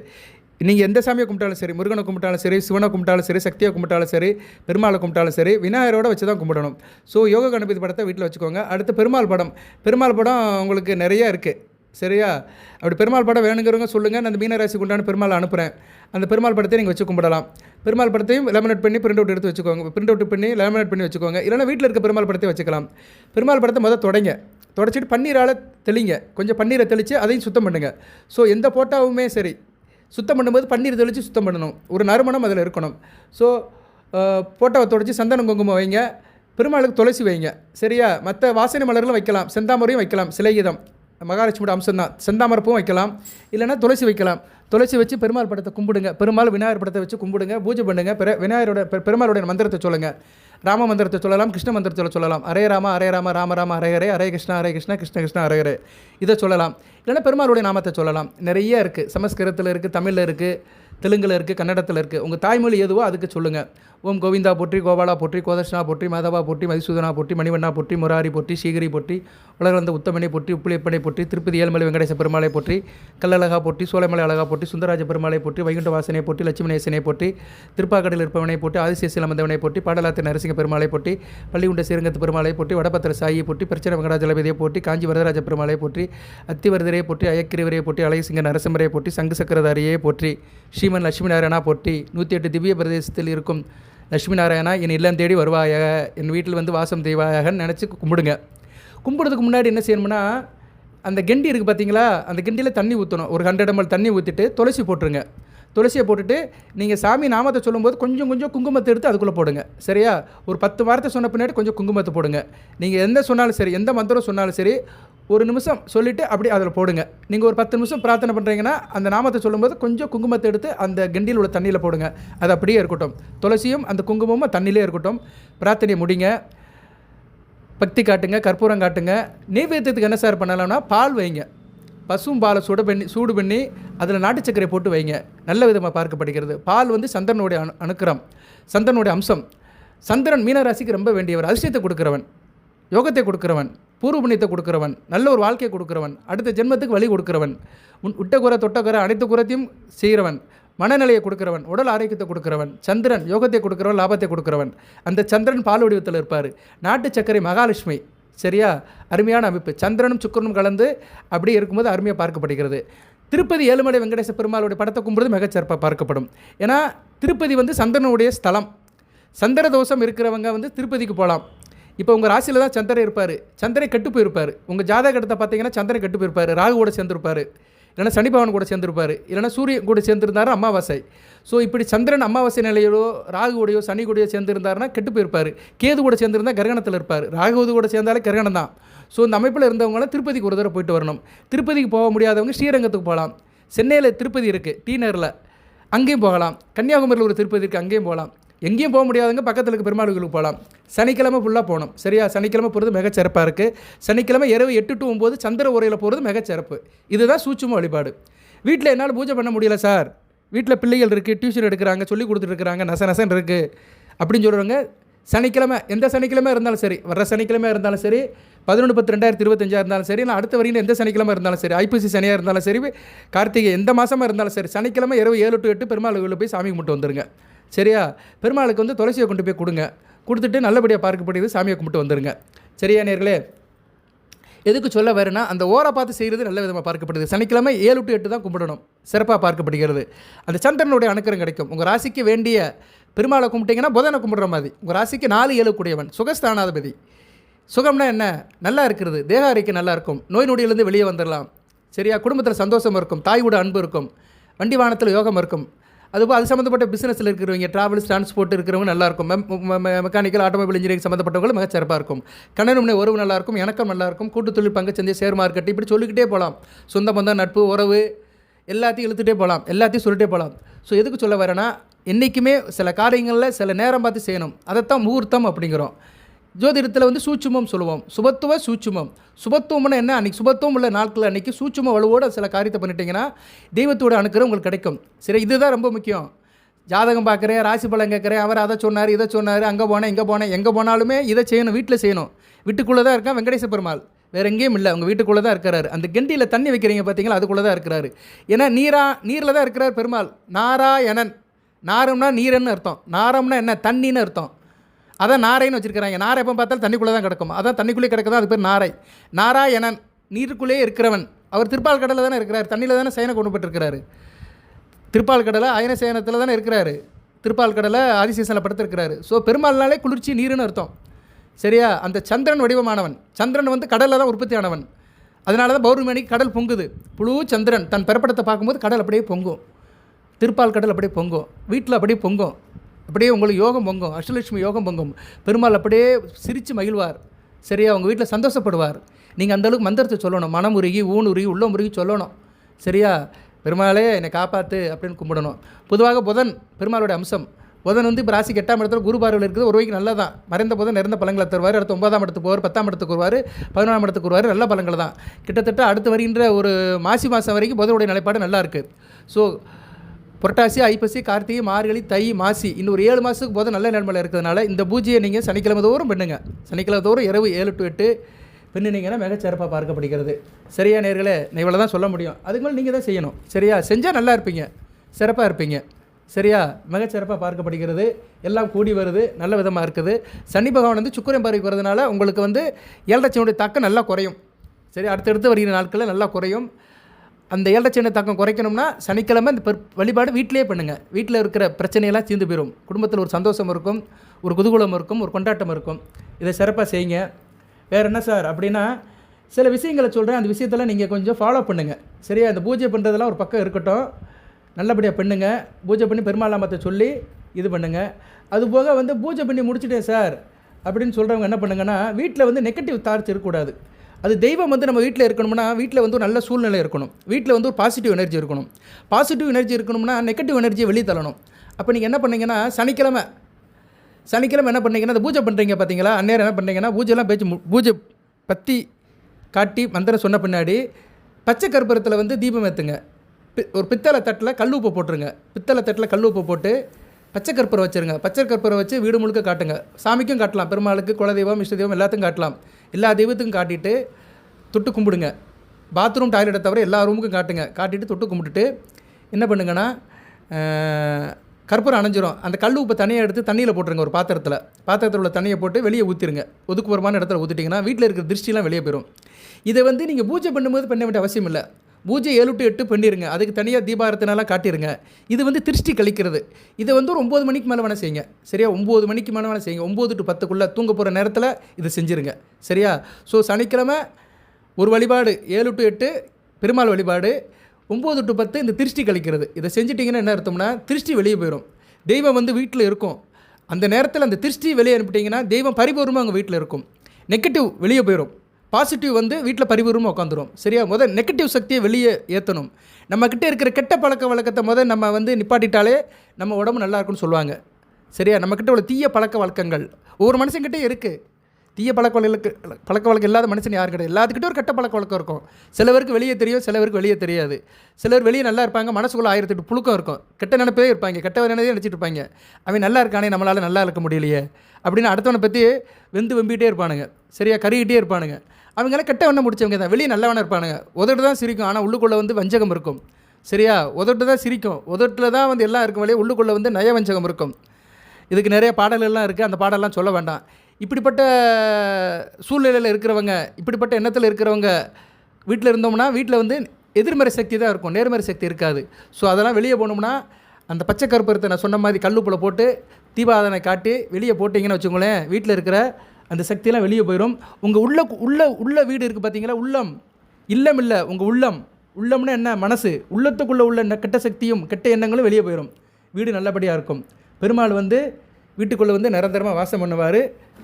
நீங்கள் எந்த சாமியை கும்பிட்டாலும் சரி முருகனை கும்பிட்டாலும் சரி சிவனை கும்பிட்டாலும் சரி சக்தியை கும்பிட்டாலும் சரி பெருமாளை கும்பிட்டாலும் சரி விநாயகரோட வச்சு தான் கும்பிடணும். ஸோ யோக கணபதி படத்தை வீட்டில் வச்சுக்கோங்க. அடுத்து பெருமாள் படம். பெருமாள் படம் உங்களுக்கு நிறைய இருக்குது சரியா? அப்படி பெருமாள் படம் வேணுங்கிறவங்க சொல்லுங்கள் நான் அந்த மீனராசிக்கு உண்டான பெருமாள் அனுப்புகிறேன் அந்த பெருமாள் படத்தை நீங்கள் வச்சு கும்பிடலாம். பெருமாள் படத்தையும் லேமினேட் பண்ணி பிரிண்ட் அவுட் எடுத்து வச்சுக்கோங்க. பிரிண்ட் அவுட் பண்ணி லேமினேட் பண்ணி வச்சுக்கோங்க. இல்லைனா வீட்டில் இருக்க பெருமாள் படத்தை வச்சுக்கலாம். பெருமாள் படத்தை முதல் தொடங்க. தொடச்சிட்டு பன்னீரால் தெளிங்க. கொஞ்சம் பன்னீரை தெளித்து அதையும் சுத்தம் பண்ணுங்கள் ஸோ எந்த போட்டாவுமே சரி. சுத்தம் பண்ணும்போது பன்னீர் தெளித்து சுத்தம் பண்ணணும். ஒரு நறுமணம் அதில் இருக்கணும். ஸோ போட்டாவை தொடச்சி சந்தனம் குங்குமம் வைங்க. பெருமாளுக்கு துளசி வைங்க. சரியா? மற்ற வாசனை மலர்களும் வைக்கலாம். செந்தாமரையும் வைக்கலாம். சிலைகீதம் மகாலட்சுமியோட அம்சம் தான் செந்தாமரப்பும் வைக்கலாம். இல்லைன்னா துளசி வைக்கலாம். துளசி வச்சு பெருமாள் படத்தை கும்பிடுங்க. பெருமாள் விநாயகர் படத்தை வச்சு கும்பிடுங்க. பூஜை பண்ணுங்க. பெரு விநாயகரோட பெருமாளுடைய மந்திரத்தை சொல்லுங்கள் ராம மந்திரத்தை சொல்லலாம் கிருஷ்ண மந்திரத்தை சொல்லலாம். அரே ராம அரே ராம ராம ராம ஹரே ஹரே ஹரே கிருஷ்ணா ஹரே கிருஷ்ணா கிருஷ்ண கிருஷ்ணா ஹரே ஹரே இதை சொல்லலாம். இல்லைன்னா பெருமாளுடைய நாமத்தை சொல்லலாம். நிறைய இருக்குது சமஸ்கிருதத்தில் இருக்குது தமிழில் இருக்குது தெலுங்கில் இருக்குது கன்னடத்தில் இருக்குது உங்கள் தாய்மொழி எதுவோ அதுக்கு சொல்லுங்கள் ஓம் கோவிந்தா போற்றி கோபாலா போற்றி கோதர்ஷனா போற்றி மாதவா போற்றி மதிசூதனா போற்றி மணிவண்ணா போற்றி முராரி போற்றி சீகிரி போற்றி உலகந்த உத்தமனை போற்றி உப்புளியப்பனை போற்றி திருப்பதி ஏழுமலை வெங்கடேச பெருமாளை போற்றி கல்லழகா போற்றி சோலைமலை அழகா போற்றி சுந்தரராஜ பெருமாளை போற்றி வைகுண்ட வாசனை போற்றி லட்சுமி நேசனை போற்றி திருப்பாக்கடலில் இருப்பவனை போற்றி ஆதிசேசில் அமர்ந்தவனை போற்றி பாடலாத்து நரசிங்க பெருமாளை போற்றி பள்ளிகுண்ட ஸ்ரீரங்கத்து பெருமாளை போற்றி வடபத்திர சாயை போற்றி பிரச்சனை வெங்கடாஜலபதியை போற்றி காஞ்சி வரதராஜ பெருமாளை போற்றி அத்திவரதரை போற்றி அயக்கிரிவரை போற்றி அழகசிங்க நரசிம்மரை போற்றி சங்கு சக்கரதாரியை போற்றி ஸ்ரீமன் லட்சுமி நாராயணா போற்றி நூற்றி எட்டு திவ்ய பிரதேசத்தில் இருக்கும் லட்சுமி நாராயணா என் இல்லம் தேடி வருவாயாக என் வீட்டில் வந்து வாசம் தெய்வாயகன்னு நினச்சி கும்பிடுங்க. கும்பிடுறதுக்கு முன்னாடி என்ன செய்யணும்னா அந்த கெண்டி இருக்குது பார்த்தீங்களா அந்த கெண்டியில் தண்ணி ஊற்றணும் ஒரு ஹண்ட்ரட் எம்எல் தண்ணி ஊற்றிட்டு துளசி போட்டுருங்க. துளசியை போட்டுட்டு நீங்கள் சாமி நாமத்தை சொல்லும்போது கொஞ்சம் கொஞ்சம் குங்குமத்தை எடுத்து அதுக்குள்ளே போடுங்க. சரியா? ஒரு பத்து வாரத்தை சொன்ன பின்னாடி கொஞ்சம் குங்குமத்தை போடுங்க. நீங்கள் எந்த சொன்னாலும் சரி எந்த மந்திரம் சொன்னாலும் சரி ஒரு நிமிஷம் சொல்லிவிட்டு அப்படி அதில் போடுங்க. நீங்கள் ஒரு பத்து நிமிஷம் பிரார்த்தனை பண்ணுறீங்கன்னா அந்த நாமத்தை சொல்லும்போது கொஞ்சம் குங்குமத்தை எடுத்து அந்த கெண்டியில் உள்ள தண்ணியில் போடுங்க. அது அப்படியே இருக்கட்டும். துளசியும் அந்த குங்குமமும் தண்ணியிலே இருக்கட்டும். பிரார்த்தனையை முடிங்க. பக்தி காட்டுங்க கற்பூரம் காட்டுங்க. நெய்வேத்தியத்துக்கு என்ன சார் பண்ணலாம்னா பால் வைங்க. பசும் பாலை சுட பண்ணி சூடு பண்ணி அதில் நாட்டு சர்க்கரை போட்டு வைங்க. நல்ல விதமாக பார்க்கப்படுகிறது. பால் வந்து சந்திரனுடைய அணு அணுக்கிறம் சந்திரனுடைய அம்சம். சந்திரன் மீனராசிக்கு ரொம்ப வேண்டியவர் அதிர்ஷ்டத்தை கொடுக்குறவன் யோகத்தை கொடுக்குறவன் பூர்வ புண்ணியத்தை கொடுக்குறவன் நல்ல ஒரு வாழ்க்கையை கொடுக்குறவன் அடுத்த ஜென்மத்துக்கு வழி கொடுக்குறவன் உன் விட்ட குறை தொட்ட குறை அனைத்து குறத்தையும் செய்கிறவன் மனநிலையை கொடுக்குறவன் உடல் ஆரோக்கியத்தை கொடுக்குறவன் சந்திரன் யோகத்தை கொடுக்குறவன் லாபத்தை கொடுக்குறவன். அந்த சந்திரன் பால் வடிவத்தில் இருப்பார். நாட்டு சர்க்கரை மகாலட்சுமி. சரியா? அருமையான அமைப்பு. சந்திரனும் சுக்கரனும் கலந்து அப்படியே இருக்கும்போது அருமையாக பார்க்கப்படுகிறது. திருப்பதி ஏழுமலை வெங்கடேச பெருமாளுடைய படத்தை கும்பிடுறது மிகச்சிறப்பாக பார்க்கப்படும். ஏன்னா திருப்பதி வந்து சந்திரனுடைய ஸ்தலம். சந்திர தோஷம் இருக்கிறவங்க வந்து திருப்பதிக்கு போகலாம். இப்போ உங்கள் ராசியில் தான் சந்திரன் இருப்பார். சந்திரன் கெட்டு போயிருப்பார். உங்கள் ஜாதகத்தை பார்த்தீங்கன்னா சந்திரன் கெட்டு போயிருப்பார். ராகு கூட சேர்ந்துருப்பார். இல்லைன்னா சனி கூட சேர்ந்துருப்பார். இல்லைன்னா சூரியன் கூட சேர்ந்துருந்தாரு அமாவாசை. ஸோ இப்படி சந்திரன் அமாவாசை நிலையிலோ ராகு கூடயோ சனி கூடயோ சேர்ந்துருந்தாருன்னா கெட்டு போயிருப்பார். கேது கூட சேர்ந்துருந்தா கிரகணத்தில் இருப்பார். ராகுவது கூட சேர்ந்தாலே கிரகணம் தான். ஸோ இந்த அமைப்பில் இருந்தவங்களாம் திருப்பதிக்கு ஒரு தடவை போயிட்டு வரணும். திருப்பதிக்கு போக முடியாதவங்க ஸ்ரீரங்கத்துக்கு போகலாம். சென்னையில் திருப்பதி இருக்குது டி நகரில் அங்கேயும் போகலாம். கன்னியாகுமரியில் ஒரு திருப்பதி இருக்குது அங்கேயும் போகலாம். எங்கேயும் போக முடியாதவங்க பக்கத்தில் இருக்க பெருமாள் கோயிலுக்கு போகலாம். சனிக்கிழமை ஃபுல்லாக போகணும். சரியா? சனிக்கிழமை போகிறது மிகச்சிறப்பாக இருக்குது சனிக்கிழமை இரவு எட்டு டு ஒம்பது சந்திர உரையில் போகிறது மிகச்சிறப்பு இதுதான் சூட்சும வழிபாடு. வீட்டில் என்னால் பூஜை பண்ண முடியல சார். வீட்டில் பிள்ளைகள் இருக்குது டியூஷன் எடுக்கிறாங்க சொல்லி கொடுத்துட்ருக்குறாங்க நச நசன் இருக்குது அப்படின்னு சொல்கிறவங்க சனிக்கிழமை எந்த சனிக்கிழமை இருந்தாலும் சரி வர்ற சனிக்கிழமை இருந்தாலும் சரி பதினொன்று பத்து ரெண்டாயிரத்தி இருபத்தஞ்சாக இருந்தாலும் சரி நான் அடுத்த வரையில் எந்த சனிக்கிழமை இருந்தாலும் சரி ஐப்பசி சனியாக இருந்தாலும் சரி கார்த்திகை எந்த மாதமாக இருந்தாலும் சரி சனிக்கிழமை இரவு ஏழு டு எட்டு பெருமாள் கோயிலில் போய் சாமி கும்பிட்டு வந்துருங்க. சரியா? பெருமாளுக்கு வந்து துளசியை கொண்டு போய் கொடுங்க. கொடுத்துட்டு நல்லபடியாக பார்க்கப்படுகிறது சாமியை கும்பிட்டு வந்துருங்க. சரியா நேர்களே? எதுக்கு சொல்ல வரேன்னா அந்த ஓரை பார்த்து செய்கிறது நல்ல விதமாக பார்க்கப்படுது. சனிக்கிழமை ஏழு டு எட்டு தான் கும்பிடணும். சிறப்பாக பார்க்கப்படுகிறது. அந்த சந்திரனுடைய அணுக்கரம் கிடைக்கும். உங்கள் ராசிக்கு வேண்டிய பெருமாளை கும்பிட்டீங்கன்னா புதனை கும்பிடுற மாதிரி. உங்கள் ராசிக்கு நாலு ஏழு கூடியவன். சுகஸ்தானாதிபதி. சுகம்னா என்ன? நல்லா இருக்கிறது. தேக அறிக்கை நல்லா இருக்கும். நோய் நொடியிலேருந்து வெளியே வந்துடலாம் சரியா? குடும்பத்தில் சந்தோஷம் இருக்கும். தாயோட அன்பு இருக்கும். வண்டி வாகனத்தில் யோகம் இருக்கும். அதுபோல் அது சம்மந்தப்பட்ட பிஸ்னஸில் இருக்கிறவங்க ட்ராவல்ஸ் டிரான்ஸ்போர்ட் இருக்கிறவங்க நல்லாயிருக்கும் மெக்கானிக்கல் ஆட்டோமொபைல் இன்ஜினியரிங் சம்மந்தப்பட்டவங்களும் மிக சிறப்பாக இருக்கும். கண்ணனுடைய உறவு நல்லாயிருக்கும் எனக்கும் நல்லாயிருக்கும் கூட்டு தொழில் பங்குச்சந்தை ஷேர் மார்க்கெட் இப்படி சொல்லிக்கிட்டே போகலாம் சொந்த பந்தம் நட்பு உறவு எல்லாத்தையும் இழுத்துட்டே போகலாம் எல்லாத்தையும் சொல்லிட்டே போகலாம் ஸோ எதுக்கு சொல்ல வரேன்னா என்றைக்குமே சில காரியங்களில் சில நேரம் பார்த்து செய்யணும். அதைத்தான் முகூர்த்தம் அப்படிங்கிறோம். ஜோதிடத்தில் வந்து சூட்சுமம் சொல்லுவோம். சுபத்துவ சூட்சுமம். சுபத்துவம்னா என்ன? அன்றைக்கி சுபத்துவம் உள்ள நாட்கள் அன்றைக்கி சூட்சும வலுவோடு சில காரியத்தை பண்ணிட்டீங்கன்னா தெய்வத்தோட அணுக்கிற உங்களுக்கு கிடைக்கும். சரி இதுதான் ரொம்ப முக்கியம். ஜாதகம் பார்க்குறேன் ராசி பலன் கேட்குறேன் அவர் அதை சொன்னார் இதை சொன்னார் அங்கே போனேன் இங்கே போனேன் எங்கே போனாலுமே இதை செய்யணும் வீட்டில் செய்யணும். வீட்டுக்குள்ளே தான் இருக்கான் வெங்கடேச பெருமாள். வேறு எங்கேயும் இல்லை அவங்க வீட்டுக்குள்ளே தான் இருக்கிறாரு. அந்த கெண்டியில் தண்ணி வைக்கிறீங்க பார்த்தீங்களா அதுக்குள்ளே தான் இருக்கிறாரு. ஏன்னா நீரா நீரில் தான் இருக்கிறார் பெருமாள். நாராயணன். நாரம்னா நீரன்னு அர்த்தம். நாரம்னா என்ன? தண்ணின்னு அர்த்தம். அதான் நாரைன்னு வச்சுருக்கிறாங்க. நாரை எப்போ பார்த்தாலும் தண்ணிக்குள்ளே தான் கிடக்கும். அதான் தண்ணிக்குள்ளே கிடக்குதா அது பேர் நாரை. நாராயணன் நீருக்குள்ளேயே இருக்கிறவன். அவர் திருப்பால் கடலில் தானே இருக்கிறார். தண்ணியில் தானே சயனை கொண்டு போட்டிருக்கிறாரு திருப்பால் கடலை அயன சயனத்தில் தானே இருக்கிறாரு. திருப்பால் கடலை ஆதிசேஷனில் படுத்திருக்கிறாரு. ஸோ பெருமாள்னாலே குளிர்ச்சி நீருன்னு அர்த்தம். சரியா? அந்த சந்திரன் வடிவமானவன். சந்திரன் வந்து கடலில் தான் உற்பத்தி ஆனவன். அதனால தான் பௌர்ணமிக்கு கடல் பொங்குது. புழு சந்திரன் தன் பிறப்படத்தை பார்க்கும்போது கடல் அப்படியே பொங்கும். திருப்பால் கடல் அப்படியே பொங்கும். வீட்டில் அப்படியே பொங்கும். அப்படியே உங்களுக்கு யோகம் பொங்கும் அஷ்டலட்சுமி யோகம் பொங்கும். பெருமாள் அப்படியே சிரித்து மகிழ்வார். சரியா? உங்கள் வீட்டில் சந்தோஷப்படுவார். நீங்கள் அந்தளவுக்கு மந்திரத்தை சொல்லணும். மனம் உருகி ஊன் உருகி உள்ள முருகி சொல்லணும். சரியா? பெருமாளே என்னை காப்பாற்று அப்படின்னு கும்பிடணும். பொதுவாக புதன் பெருமாளுடைய அம்சம். புதன் வந்து இப்போ ராசிக்கு எட்டாம் இடத்துல குரு பார்வையில் இருக்குது. ஒரு வைக்கு நல்லதான் மறைந்த புதன் நிறைந்த பழங்களை தருவார். அடுத்து ஒன்பதாம் இடத்துக்கு போவார் பத்தாம் இடத்துக்கு வருவார் பதினொன்றாம் இடத்துக்கு வருவார். நல்ல பழங்கள் தான் கிட்டத்தட்ட அடுத்து வருகின்ற ஒரு மாசி மாதம் வரைக்கும் புதனுடைய நிலைப்பாடு நல்லா இருக்குது ஸோ புரட்டாசி ஐப்பசி கார்த்திகை மார்கழி தை மாசி. இன்னும் ஒரு ஏழு மாதத்துக்கு போதும் நல்ல நிலைமையில் இருக்கிறதுனால இந்த பூஜையை நீங்கள் சனிக்கிழமை தோறும் பண்ணுங்க. சனிக்கிழமை தோறும் இரவு ஏழு டு எட்டு பண்ணினீங்கன்னா மிகச்சிறப்பாக பார்க்கப்படுகிறது. சரியா நேர்களே? நான் இவ்வளோ தான் சொல்ல முடியும். அதுக்கு மேலே நீங்கள் தான் செய்யணும். சரியா? செஞ்சால் நல்லா இருப்பீங்க. சிறப்பாக இருப்பீங்க. சரியா? மிகச்சிறப்பாக பார்க்கப்படுகிறது. எல்லாம் கூடி வருது. நல்ல விதமாக இருக்குது. சனி பகவான் வந்து சுக்கரன் பார்வைக்கு வரதுனால உங்களுக்கு வந்து ஏழரட்சனுடைய தாக்கம் நல்லா குறையும். சரி அடுத்தடுத்து வருகிற நாட்களில் நல்லா குறையும். அந்த ஏழரட்சணை தாக்கம் குறைக்கணும்னா சனிக்கிழமை இந்த பெரு- வழிபாடு வீட்டிலேயே பண்ணுங்கள் வீட்டில் இருக்கிற பிரச்சனையெல்லாம் தீர்ந்து போயிடும் குடும்பத்தில் ஒரு சந்தோஷம் இருக்கும் ஒரு குதூகலம் இருக்கும் ஒரு கொண்டாட்டம் இருக்கும். இதை சிறப்பாக செய்யுங்க. வேறு என்ன சார்? அப்படின்னா சில விஷயங்களை சொல்கிறேன் அந்த விஷயத்தெல்லாம் நீங்கள் கொஞ்சம் ஃபாலோ பண்ணுங்கள் சரியா? இந்த பூஜை பண்ணுறதெல்லாம் ஒரு பக்கம் இருக்கட்டும். நல்லபடியாக பண்ணுங்க. பூஜை பண்ணி பெருமாளாமத்தை சொல்லி இது பண்ணுங்கள் அதுபோக வந்து பூஜை பண்ணி முடிச்சுட்டேன் சார். அப்படின்னு சொல்கிறவங்க என்ன பண்ணுங்கன்னா வீட்டில் வந்து நெகட்டிவ் தாட்ஸ் இருக்கக்கூடாது. அது தெய்வம் வந்து நம்ம வீட்டில் இருக்கணும்னா வீட்டில் வந்து ஒரு நல்ல சூழ்நிலை இருக்கணும். வீட்டில் வந்து ஒரு பாசிட்டிவ் எனர்ஜி இருக்கணும். பாசிட்டிவ் எனர்ஜி இருக்கணும்னா நெகட்டிவ் எனர்ஜியை வெளியே தள்ளணும் அப்போ நீங்கள் என்ன பண்ணீங்கன்னா சனிக்கிழமை சனிக்கிழமை என்ன பண்ணீங்கன்னா அந்த பூஜை பண்ணுறீங்க பார்த்தீங்களா அந்நேரம் என்ன பண்ணுறீங்கன்னா பூஜைலாம் பேச்சு மு- பூஜை பற்றி காட்டி மந்திரம் சொன்ன பின்னாடி பச்சை கற்பூரத்தில் வந்து தீபம் ஏற்றுங்க பி- ஒரு பித்தளை தட்டில் கல் உப்பு போட்டுருங்க. பித்தளை தட்டில் கல் உப்பு போட்டு பச்சை கற்பூரம் வச்சுருங்க. பச்சை கற்பூரம் வச்சு வீடு முழுக்க காட்டுங்க. சாமிக்கும் காட்டலாம். பெருமாளுக்கு குலதெய்வம் இஷ்ட தெய்வம் எல்லாத்தையும் காட்டலாம். எல்லா தெய்வத்துக்கும் காட்டிட்டு தொட்டு கும்பிடுங்க. பாத்ரூம் டாய்லெட்டை தவிர எல்லா ரூமுக்கும் காட்டுங்க. காட்டிட்டு தொட்டு கும்பிட்டுட்டு என்ன பண்ணுங்கன்னா கற்பூரம் அணைஞ்சிரும். அந்த கல் உப்பை தனியாக எடுத்து தண்ணியில் போட்டுருங்க ஒரு பாத்திரத்தில். பாத்திரத்தில் உள்ள தண்ணியை போட்டு வெளியே ஊற்றிருங்க ஒதுக்குப்புறமான இடத்துல ஊற்றிட்டிங்கன்னா வீட்டில் இருக்கிற திருஷ்டிலாம் வெளியே போயிடும் இதை வந்து நீங்கள் பூஜை பண்ணும்போது பண்ண வேண்டிய அவசியம் இல்லை. பூஜை ஏழு டு எட்டு பண்ணிடுங்க அதுக்கு தனியாக தீபாரத்தினாலாம் காட்டிடுங்க இது வந்து திருஷ்டி கழிக்கிறது. இதை வந்து ஒரு ஒம்பது மணிக்கு மேலே வேணால் செய்யுங்க. சரியா? ஒம்பது மணிக்கு மேலே வேணால் செய்யுங்க. ஒம்பது டு பத்துக்குள்ளே தூங்க போகிற நேரத்தில் இதை செஞ்சுருங்க. சரியா? ஸோ சனிக்கிழமை ஒரு வழிபாடு ஏழு டு எட்டு பெருமாள் வழிபாடு ஒம்பது டு பத்து இந்த திருஷ்டி கழிக்கிறது. இதை செஞ்சிட்டிங்கன்னா என்ன அர்த்தம்னா திருஷ்டி வெளியே போயிடும் தெய்வம் வந்து வீட்டில் இருக்கும். அந்த நேரத்தில் அந்த திருஷ்டி வெளியே அனுப்பிட்டிங்கன்னா தெய்வம் பரிபூர்ணமாக அவங்க வீட்டில் இருக்கும். நெகட்டிவ் வெளியே போயிடும் பாசிட்டிவ் வந்து வீட்டில் பரிபூர்வமாக உட்காந்துரும் சரியா? முதல் நெகட்டிவ் சக்தியை வெளியே ஏற்றணும் நம்மக்கிட்ட இருக்கிற கெட்ட பழக்க வழக்கத்தை முதல் நம்ம வந்து நிப்பாட்டிட்டாலே நம்ம உடம்பு நல்லா இருக்கும்னு சொல்லுவாங்க. சரியா? நம்மக்கிட்ட உள்ள தீய பழக்க வழக்கங்கள். ஒவ்வொரு மனுஷங்கிட்டே இருக்குது தீய பழக்க வழக்கு பழக்க வழக்கம் இல்லாத மனுஷன் யாரும் கிடையாது. எல்லாத்துக்கிட்டே ஒரு கெட்ட பழக்க வழக்கம் இருக்கும். சிலவருக்கு வெளியே தெரியும் சிலவருக்கு வெளியே தெரியாது. சிலர் வெளியே நல்லா இருப்பாங்க மனசுக்குள்ளே ஆயிரத்தி எட்டு புழுக்கம் இருக்கும். கெட்ட நினைப்பே இருப்பாங்க கெட்ட நினைப்பே நினச்சிட்டு இருப்பாங்க. அவன் நல்லா இருக்கானே நம்மளால் நல்லா இருக்க முடியலையே. அப்படின்னு அடுத்தவனை பற்றி வெந்து வெம்பிகிட்டே இருப்பானுங்க. சரியா? கருகிட்டே இருப்பானுங்க. அவங்களாம் கெட்ட வண்ணம் முடிச்சவங்க தான். வெளியே நல்லவனாக இருப்பானுங்க. உதட்டு தான் சிரிக்கும். ஆனால் உள்ளுக்குள்ளே வந்து வஞ்சகம் இருக்கும். சரியா? உதட்டு தான் சிரிக்கும். உதட்டில் தான் வந்து எல்லாம் இருக்கும் வழியே உள்ளுக்குள்ளே வந்து நயவஞ்சகம் இருக்கும். இதுக்கு நிறைய பாடல்கள்லாம் இருக்குது அந்த பாடலாம் சொல்ல வேண்டாம். இப்படிப்பட்ட சூழ்நிலையில் இருக்கிறவங்க இப்படிப்பட்ட எண்ணத்தில் இருக்கிறவங்க வீட்டில் இருந்தோம்னா வீட்டில் வந்து எதிர்மறை சக்தி தான் இருக்கும். நேர்மறை சக்தி இருக்காது. ஸோ அதெல்லாம் வெளியே போனோம்னா அந்த பச்சை கருப்பருத்தை நான் சொன்ன மாதிரி கல்லுப்புல போட்டு தீபாதனை காட்டி வெளியே போட்டிங்கன்னு வச்சுக்கோங்களேன் வீட்டில் இருக்கிற அந்த சக்தியெல்லாம் வெளியே போயிடும் உங்கள் உள்ள உள்ள உள்ள வீடு இருக்குது பார்த்தீங்களா உள்ளம். இல்லம் இல்லை உங்கள் உள்ளம். உள்ளம்னா என்ன? மனசு. உள்ளத்துக்குள்ளே உள்ள கெட்ட சக்தியும் கெட்ட எண்ணங்களும் வெளியே போயிடும் வீடு நல்லபடியாக இருக்கும். பெருமாள் வந்து வீட்டுக்குள்ளே வந்து நிரந்தரமாக வாசம் பண்ணுவார்.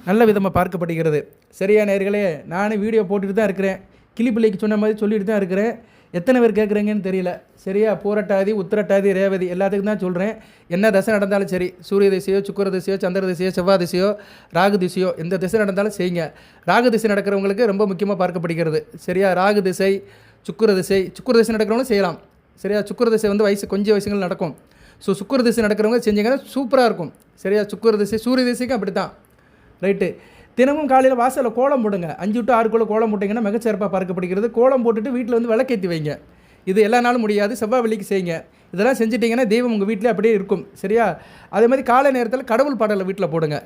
நல்ல விதமாக பார்க்கப்படுகிறது. சரியா நேர்களே நானும் வீடியோ போட்டுட்டு தான் இருக்கிறேன். கிளி பிள்ளைக்கு சொன்ன மாதிரி சொல்லிட்டு தான் இருக்கிறேன். எத்தனை பேர் கேட்குறீங்கன்னு தெரியல. சரியா? பூரட்டாதி உத்திரட்டாதி ரேவதி எல்லாத்துக்கும் தான் சொல்கிறேன் என்ன தசை நடந்தாலும் சரி. சூரிய திசையோ சுக்கர திசையோ சந்திர திசையோ செவ்வாய் திசையோ ராகு திசையோ எந்த திசை நடந்தாலும் செய்யுங்க. ராகு திசை நடக்கிறவங்களுக்கு ரொம்ப முக்கியமாக பார்க்கப்படுகிறது. சரியா? ராகு திசை சுக்குர திசை சுக்கர திசை நடக்கிறவங்களும் செய்யலாம். சரியா? சுக்குர திசை வந்து வயசு கொஞ்சம் வயசுகள் நடக்கும். ஸோ சுக்கர திசை நடக்கிறவங்க செஞ்சீங்கன்னா சூப்பராக இருக்கும். சரியா? சுக்கர திசை சூரிய திசைக்கும் அப்படி தான் ரைட்டு தினமும் காலையில் வாசலில் கோலம் போடுங்க. அஞ்சு டு ஆறுக்குள்ளே கோலம் போட்டிங்கன்னா மிகச்சிறப்பாக பார்க்கப்படுகிறது கோலம் போட்டுட்டு வீட்டில் வந்து விளக்கேற்றி வைங்க. இது எல்லா நாளும் முடியாது. செவ்வாய் வெள்ளிக்கு செய்யுங்க. இதெல்லாம் செஞ்சிட்டிங்கன்னா தெய்வம் உங்கள் வீட்டிலே அப்படியே இருக்கும். சரியா? அதே மாதிரி காலை நேரத்தில் கடவுள் பாடலை வீட்டில் போடுங்க.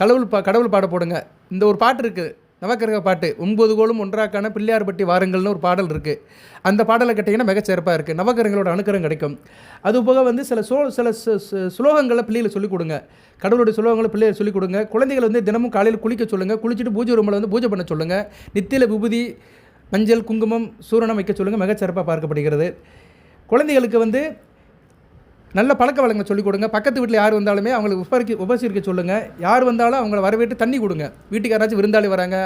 கடவுள் பா கடவுள் பாட போடுங்க. இந்த ஒரு பாட்டு இருக்குது நவக்கிரக பாட்டு ஒன்பது கோளும் ஒன்றாக்கான பிள்ளையார்பட்டி வாருங்கள்னு ஒரு பாடல் இருக்குது அந்த பாடலை கேட்டிங்கன்னா மிகச்சிறப்பாக இருக்குது நவக்கிரகங்களோட அனுக்கிரகம் கிடைக்கும். அது போக வந்து சில சோ சில சு- சுலோகங்களை பிள்ளைகளை சொல்லிக் கொடுங்க. கடவுளுடைய சுலோகங்களை பிள்ளைகளை சொல்லிக் கொடுங்க. குழந்தைகள் வந்து தினமும் காலையில் குளிக்க சொல்லுங்கள் குளிச்சுட்டு பூஜை ரூமில் வந்து பூஜை பண்ண சொல்லுங்கள் நித்தியில் விபூதி மஞ்சள் குங்குமம் சூரணம் வைக்க சொல்லுங்கள் மிகச்சிறப்பாக பார்க்கப்படுகிறது. குழந்தைகளுக்கு வந்து நல்ல பழக்க வழங்க சொல்லிக் கொடுங்க. பக்கத்து வீட்டில் யார் வந்தாலுமே அவங்களுக்கு உபரிக்க உபசரிக்க சொல்லுங்கள் யார் வந்தாலும் அவங்கள வரவேற்று தண்ணி கொடுங்க. வீட்டுக்கு யாராச்சும் விருந்தாளி வராங்க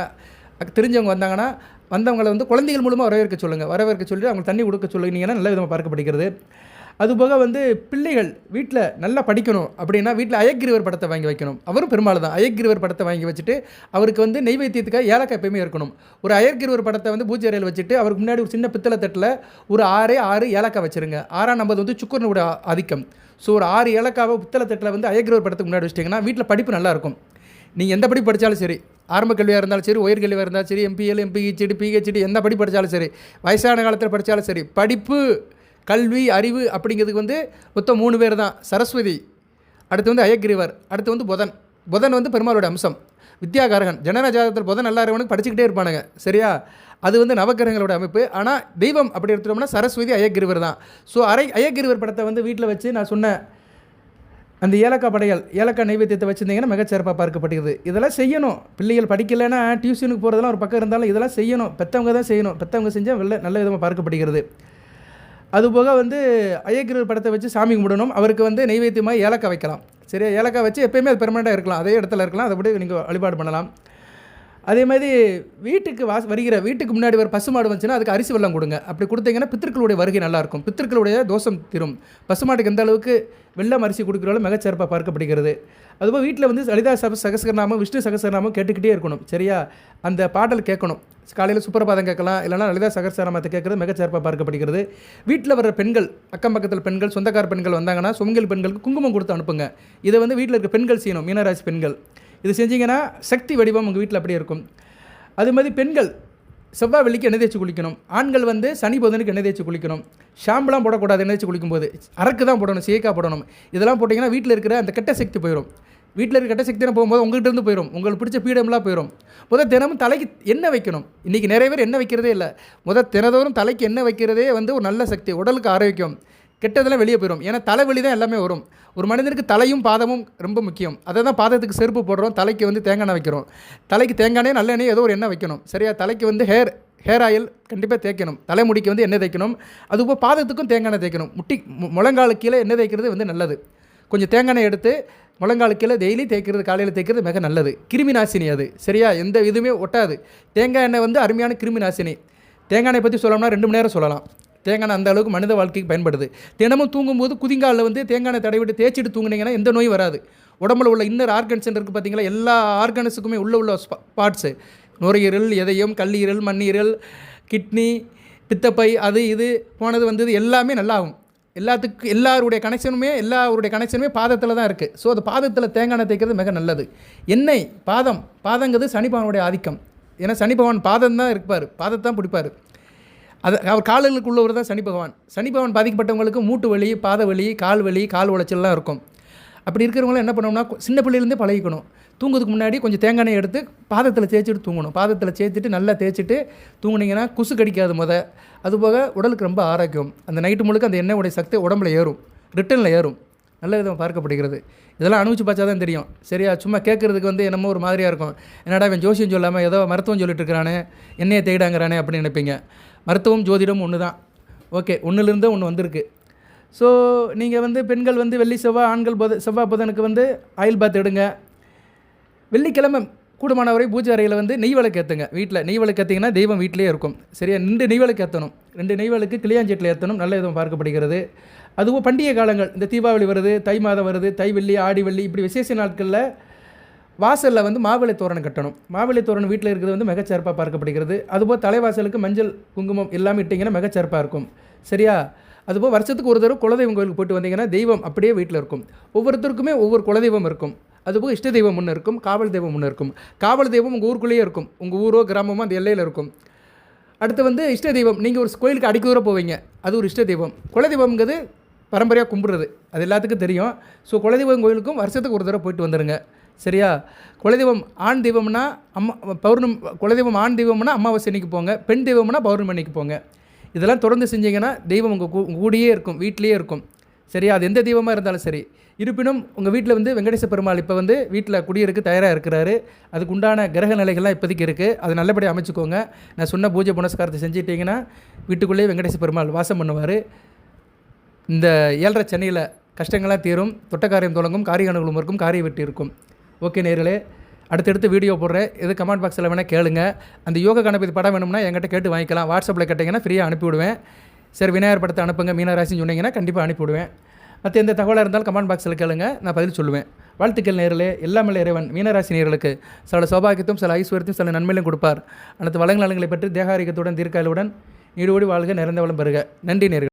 தெரிஞ்சவங்க வந்தாங்கன்னா வந்தவங்களை வந்து குழந்தைகள் மூலமாக வரவேற்க சொல்லுங்கள் வரவேற்க சொல்லிட்டு அவங்களுக்கு தண்ணி கொடுக்க சொல்லினீங்கன்னா நல்ல விதமாக பார்க்கப்படுகிறது. அதுபோக வந்து பிள்ளைகள் வீட்டில் நல்லா படிக்கணும் அப்படின்னா வீட்டில் அயக்கிரிவர் படத்தை வாங்கி வைக்கணும். அவரும் பெருமாள் தான். அயக்கிரிவர் படத்தை வாங்கி வச்சுட்டு அவருக்கு வந்து நெய்வேத்தியத்துக்காக ஏலக்காய் எப்பயுமே இருக்கணும். ஒரு அயக்கிரிவர் படத்தை வந்து பூஜை அறையில் வச்சுட்டு அவருக்கு முன்னாடி ஒரு சின்ன பித்தளை தட்டில் ஒரு ஆறே ஆறு ஏலக்காய் வச்சுருங்க. ஆறாம் நம்பது வந்து சுக்கரனுடைய ஆதிக்கம். ஸோ ஒரு ஆறு ஏலக்காவை பித்தளை தட்டில் வந்து அயக்கிரிவர் படத்துக்கு முன்னாடி வச்சிட்டிங்கன்னா வீட்டில் படிப்பு நல்லாயிருக்கும் நீங்கள் எந்த படி படித்தாலும் சரி. ஆரம்ப கல்வியாக இருந்தாலும் சரி உயர்கல்வியாக இருந்தாலும் சரி எம்பிஎல் எம்பிஹெச்டி பிஹெச்டி எந்த படி படித்தாலும் சரி வயசான காலத்தில் படித்தாலும் சரி படிப்பு கல்வி அறிவு அப்படிங்கிறதுக்கு வந்து மொத்தம் மூணு பேர் தான். சரஸ்வதி அடுத்து வந்து அயக்கிரிவர் அடுத்து வந்து புதன். புதன் வந்து பெருமாளோட அம்சம். வித்யாகாரகன் ஜனன ஜாதகத்தில் புதன் நல்லா இருக்கவனுக்கு படிச்சுக்கிட்டே இருப்பானுங்க. சரியா? அது வந்து நவக்கிரகங்களோட அமைப்பு. ஆனால் தெய்வம் அப்படி எடுத்துட்டோம்னா சரஸ்வதி அயக்கிரிவர் தான். ஸோ அரை அயக்கிரிவர் படத்தை வந்து வீட்டில் வச்சு நான் சொன்ன அந்த ஏலக்காய் படையல் ஏலக்காய் நைவேத்தியத்தை வச்சுருந்தீங்கன்னா மிகச்சிறப்பாக பார்க்கப்படுகிறது இதெல்லாம் செய்யணும். பிள்ளைகள் படிக்கலைன்னா டியூஷனுக்கு போகிறதெல்லாம் ஒரு பக்கம் இருந்தாலும் இதெல்லாம் செய்யணும். பெற்றவங்க தான் செய்யணும். பெற்றவங்க செஞ்சால் நல்ல நல்ல விதமாக பார்க்கப்படுகிறது. அதுபோக வந்து ஐயக்கிரர் படத்தை வச்சு சாமி கும்பிடணும். அவருக்கு வந்து நெய்வேத்தியமாக ஏலக்காய் வைக்கலாம். சரியா? ஏலக்காய் வச்சு எப்பயுமே அது பெர்மனெண்ட்டாக இருக்கலாம். அதே இடத்துல இருக்கலாம். அதை கூட நீங்கள் வழிபாடு பண்ணலாம். அதே மாதிரி வீட்டுக்கு வாச வருகிற வீட்டுக்கு முன்னாடி ஒரு பசுமாடு வந்துச்சுன்னா அதுக்கு அரிசி வெள்ளம் கொடுங்க. அப்படி கொடுத்தீங்கன்னா பித்திருக்களுடைய வருகை நல்லாயிருக்கும். பித்திருக்களுடைய தோஷம் தீரும். பசுமாட்டுக்கு எந்த அளவுக்கு வெள்ளம் அரிசி கொடுக்குறாலும் மிகச்சிறப்பாக பார்க்கப்படுகிறது. அதுபோல் வீட்டில் வந்து லலிதா சப சகசகரநாமம் விஷ்ணு சகசகரநாமம் கேட்டுக்கிட்டே இருக்கணும். சரியா? அந்த பாடல் கேட்கணும். காலையில் சுப்பரபாதம் கேட்கலாம். இல்லைனா லலிதா சகசகரநாமத்தை கேட்குறது மிகச்சிறப்பாக பார்க்கப்படுகிறது. வீட்டில் வர்ற பெண்கள் அக்கம் பக்கத்தில் பெண்கள் சொந்தக்கார பெண்கள் வந்தாங்கன்னா சுமங்கல் பெண்களுக்கு குங்குமம் கொடுத்து அனுப்புங்க. இதை வந்து வீட்டில் இருக்க பெண்கள் செய்யணும். மீனராசி பெண்கள். இது செஞ்சீங்கன்னா சக்தி வடிவம் உங்கள் வீட்டில் அப்படியே இருக்கும். அது மாதிரி பெண்கள் செவ்வாய் வெள்ளிக்கு எண்ணெய் தேய்ச்சி குளிக்கணும். ஆண்கள் வந்து சனி புதனுக்கு எண்ணெய் தேய்ச்சி குளிக்கணும். ஷாம்புலாம் போடக்கூடாது எண்ணெய் தேய்ச்சி குளிக்கும்போது. அரக்கு தான் போடணும் சேக்காக போடணும். இதெல்லாம் போட்டிங்கன்னா வீட்டில் இருக்கிற அந்த கெட்ட சக்தி போயிடும் வீட்டில் இருக்க கெட்ட சக்தியான போகும்போது உங்கள்கிட்ட இருந்து போயிடும் உங்களுக்கு பிடிச்ச பீடம்லாம் போயிடும் முதல் தினமும் தலைக்கு எண்ணெய் வைக்கணும். இன்றைக்கி நிறைய பேர் எண்ணெய் வைக்கிறதே இல்லை. முதல் தினதோறும் தலைக்கு எண்ணெய் வைக்கிறதே வந்து ஒரு நல்ல சக்தி உடலுக்கு ஆரோக்கியம். கெட்டதெல்லாம் வெளியே போயிடும் ஏன்னா தலைவலி தான் எல்லாமே வரும். ஒரு மனிதனுக்கு தலையும் பாதமும் ரொம்ப முக்கியம். அதை தான் பாதத்துக்கு செருப்பு போடுறோம் தலைக்கு வந்து தேங்காய் எண்ணெய் வைக்கிறோம். தலைக்கு தேங்காய் எண்ணெய் நல்ல எண்ணெய் ஏதோ ஒரு எண்ணெய் வைக்கணும். சரியா? தலைக்கு வந்து ஹேர் ஹேர் ஆயில் கண்டிப்பாக தேய்க்கணும். தலைமுடிக்கு வந்து எண்ணெய் தேய்க்கணும். அதுபோல் பாதத்துக்கும் தேங்காய் எண்ணெய் தேய்க்கணும். முட்டி முழங்காலு கீழே எண்ணெய் தேய்க்கிறது வந்து நல்லது. கொஞ்சம் தேங்காய் எண்ணெய் எடுத்து முழங்காலு கீழே டெய்லி தேய்க்கிறது காலையில் தேய்க்கிறது மிக நல்லது. கிருமி நாசினி அது. சரியா? எந்த இதுவுமே ஒட்டாது. தேங்காய் எண்ணெய் வந்து அருமையான கிருமி நாசினி. தேங்காய் எண்ணெய் பற்றி சொல்லணும்னா ரெண்டு மணி நேரம் சொல்லலாம். தேங்காய் அந்த அளவுக்கு மனித வாழ்க்கைக்கு பயன்படுது. தினமும் தூங்கும்போது குதிங்காலில் வந்து தேங்காய் எண்ணெய் தடவிட்டு தேய்ச்சிட்டு தூங்குனீங்கன்னா எந்த நோயும் வராது. உடம்புல உள்ள இன்னர் ஆர்கன்ஸ் இருக்குது பார்த்தீங்களா எல்லா ஆர்கன்ஸுக்குமே உள்ள உள்ள பார்ட்ஸு. நுரையீரல் எதையும் கல்லீரல் மண்ணீரல் கிட்னி பித்தப்பை அது இது போனது வந்தது எல்லாமே நல்லாகும். எல்லாத்துக்கு எல்லாருடைய கனெக்ஷனுமே எல்லாருடைய கனெக்ஷனுமே பாதத்தில் தான் இருக்குது ஸோ அது பாதத்தில் தேங்காய் எண்ணெய் தேய்க்கிறது மிக நல்லது. எண்ணெய் பாதம் பாதங்கிறது சனிபவனுடைய ஆதிக்கம். ஏன்னா சனி பகவான் பாதம் தான் இருப்பார். பாதத்தை தான் பிடிப்பார். அது அவர் கால்களுக்கு உள்ளவர் தான் சனி பகவான். சனி பகவான் பாதிக்கப்பட்டவங்களுக்கு மூட்டு வலி பாத வலி கால் வலி கால் உளைச்சல்லாம் இருக்கும். அப்படி இருக்கிறவங்களாம் என்ன பண்ணோம்னா கு- சின்ன பிள்ளையிலேருந்தே பழகிக்கணும். தூங்குறதுக்கு முன்னாடி கொஞ்சம் தேங்காய் எண்ணெய் எடுத்து பாதத்தில் தேய்ச்சிட்டு தூங்கணும். பாதத்தில் தேய்ச்சிட்டு நல்லா தேய்ச்சிட்டு தூங்குனீங்கன்னா குசு கடிக்காது முத. அதுபோக உடலுக்கு ரொம்ப ஆரோக்கியம். அந்த நைட்டு முழுக்க அந்த எண்ணெய் உடைய சக்தி உடம்புல ஏறும். ரிட்டனில் ஏறும். நல்ல விதமாக பார்க்கப்படுகிறது. இதெல்லாம் அனுபவிச்சு பார்த்தா தான் தெரியும். சரியா? சும்மா கேட்குறதுக்கு வந்து என்னமோ ஒரு மாதிரியாக இருக்கும். என்னடா இவன் ஜோசியம் சொல்லாமல் ஏதோ மருத்துவம் சொல்லிட்டு இருக்கிறானே எண்ணெயை தேடாங்கிறானே அப்படின்னு நினைப்பீங்க. மருத்துவம் ஜோதிடம் ஒன்று தான் ஓகே ஒன்றுலேருந்து ஒன்று வந்திருக்கு. ஸோ நீங்கள் வந்து பெண்கள் வந்து வெள்ளி செவ்வாய் ஆண்கள் புத செவ்வாய் புதனுக்கு வந்து ஆயில் பாத் எடுங்க. வெள்ளிக்கிழமை கூடுமானவரை பூஜை அறையில் வந்து நெய் விளக்கு ஏற்றுங்க வீட்டில் நெய் விளக்கு ஏற்றிங்கன்னா தெய்வம் வீட்டிலேயே இருக்கும். சரியா? ரெண்டு நெய் விளக்கு ஏற்றணும் ரெண்டு நெய் விளக்கு கிளியாஞ்சேட்டில் ஏற்றணும் நல்ல விதம் பார்க்கப்படுகிறது. அதுவும் பண்டிகை காலங்கள். இந்த தீபாவளி வருது தை மாதம் வருது தை வெள்ளி ஆடி வெள்ளி இப்படி விசேஷ நாட்களில் வாசலில் வந்து மாவிளை தோரணம் கட்டணும். மாவிளை தோரணம் வீட்டில் இருக்கிறது வந்து மிகச்சிறப்பாக பார்க்கப்படுகிறது. அதுபோல் தலைவாசலுக்கு மஞ்சள் குங்குமம் எல்லாமே இட்டிங்கன்னா மிகச்சிறப்பாக இருக்கும். சரியா? அதுபோல் வருஷத்துக்கு ஒரு தடவை குலதெய்வம் கோயிலுக்கு போயிட்டு வந்தீங்கன்னா தெய்வம் அப்படியே வீட்டில் இருக்கும். ஒவ்வொருத்தருக்குமே ஒவ்வொரு குலதெய்வம் இருக்கும். அதுபோக இஷ்ட தெய்வம் ஒன்று இருக்கும் காவல் தெய்வம் ஒன்று இருக்கும். காவல் தெய்வம் உங்கள் ஊருக்குள்ளேயே இருக்கும். உங்கள் ஊரோ கிராமமோ அந்த எல்லையில் இருக்கும். அடுத்து வந்து இஷ்ட தெய்வம் நீங்கள் ஒரு கோயிலுக்கு அடிக்க தூரம் போவீங்க. அது ஒரு இஷ்ட தெய்வம். குலதெய்வம்ங்கிறது பரம்பரையாக கும்பிடுறது. அது எல்லாத்துக்கும் தெரியும். ஸோ குலதெய்வம் கோயிலுக்கும் வருஷத்துக்கு ஒரு தடவை போயிட்டு வந்துடுங்க சரியா? குலதெய்வம் ஆண் தெய்வம்னா அம்மா பௌர்ணம் குலதெய்வம் ஆண் தெய்வம்னா அமாவாசை அன்னைக்கு போங்க. பெண் தெய்வம்னா பௌர்ணமி அன்னைக்கு போங்க. இதெல்லாம் தொடர்ந்து செஞ்சீங்கன்னா தெய்வம் உங்கள் கூ கூடியே இருக்கும். வீட்டிலேயே இருக்கும். சரியா? அது எந்த தெய்வமாக இருந்தாலும் சரி. இருப்பினும் உங்கள் வீட்டில் வந்து வெங்கடேச பெருமாள் இப்போ வந்து வீட்டில் குடியிருக்கு தயாராக இருக்கிறாரு. அதுக்கு உண்டான கிரக நிலைகள்லாம் இப்போதைக்கு இருக்குது அதை நல்லபடியாக அமைச்சுக்கோங்க. நான் சொன்ன பூஜை புனஸ்காரத்தை செஞ்சிட்டிங்கன்னா வீட்டுக்குள்ளேயே வெங்கடேச பெருமாள் வாசம் பண்ணுவார். இந்த ஏழரை சென்னையில் கஷ்டங்களாக தீரும் தொட்டக்காரியம் தொடங்கும் காரிய அனுகூலம் இருக்கும் காரிய வெட்டி இருக்கும். ஓகே நேர்களே அடுத்தடுத்து வீடியோ போடுறேன். எது கமெண்ட் பாக்ஸில் வேணால் கேளுங்க. அந்த யோக கணபதி படம் வேணும்னா என்கிட்ட கேட்டு வாங்கிக்கலாம். வாட்ஸ்அப்பில் கேட்டிங்கன்னா ஃப்ரீயாக அனுப்பிவிடுவேன் சரி விநாயகர் படத்தை அனுப்புங்க. மீனராசின்னு சொன்னீங்கன்னா கண்டிப்பாக அனுப்பிவிடுவேன் மற்ற எந்த தகவலாக இருந்தாலும் கமெண்ட் பாக்ஸில் கேளுங்க. நான் பதில் சொல்லுவேன். வாழ்த்துக்கள் நேர்களே. எல்லாமே இறைவன். மீனராசி நேர்களுக்கு சில சௌபாகியத்தும் சில ஐஸ்வர்யத்தையும் சில நன்மையிலும் கொடுப்பார். அனைத்து வளங்கள் நலங்களை பற்றி தேகாரிகத்துடன் தீர்க்காயலுடன் நீடோடி வாழ்க நிறைந்த வளம் பெறுக. நன்றி நேர்கள்.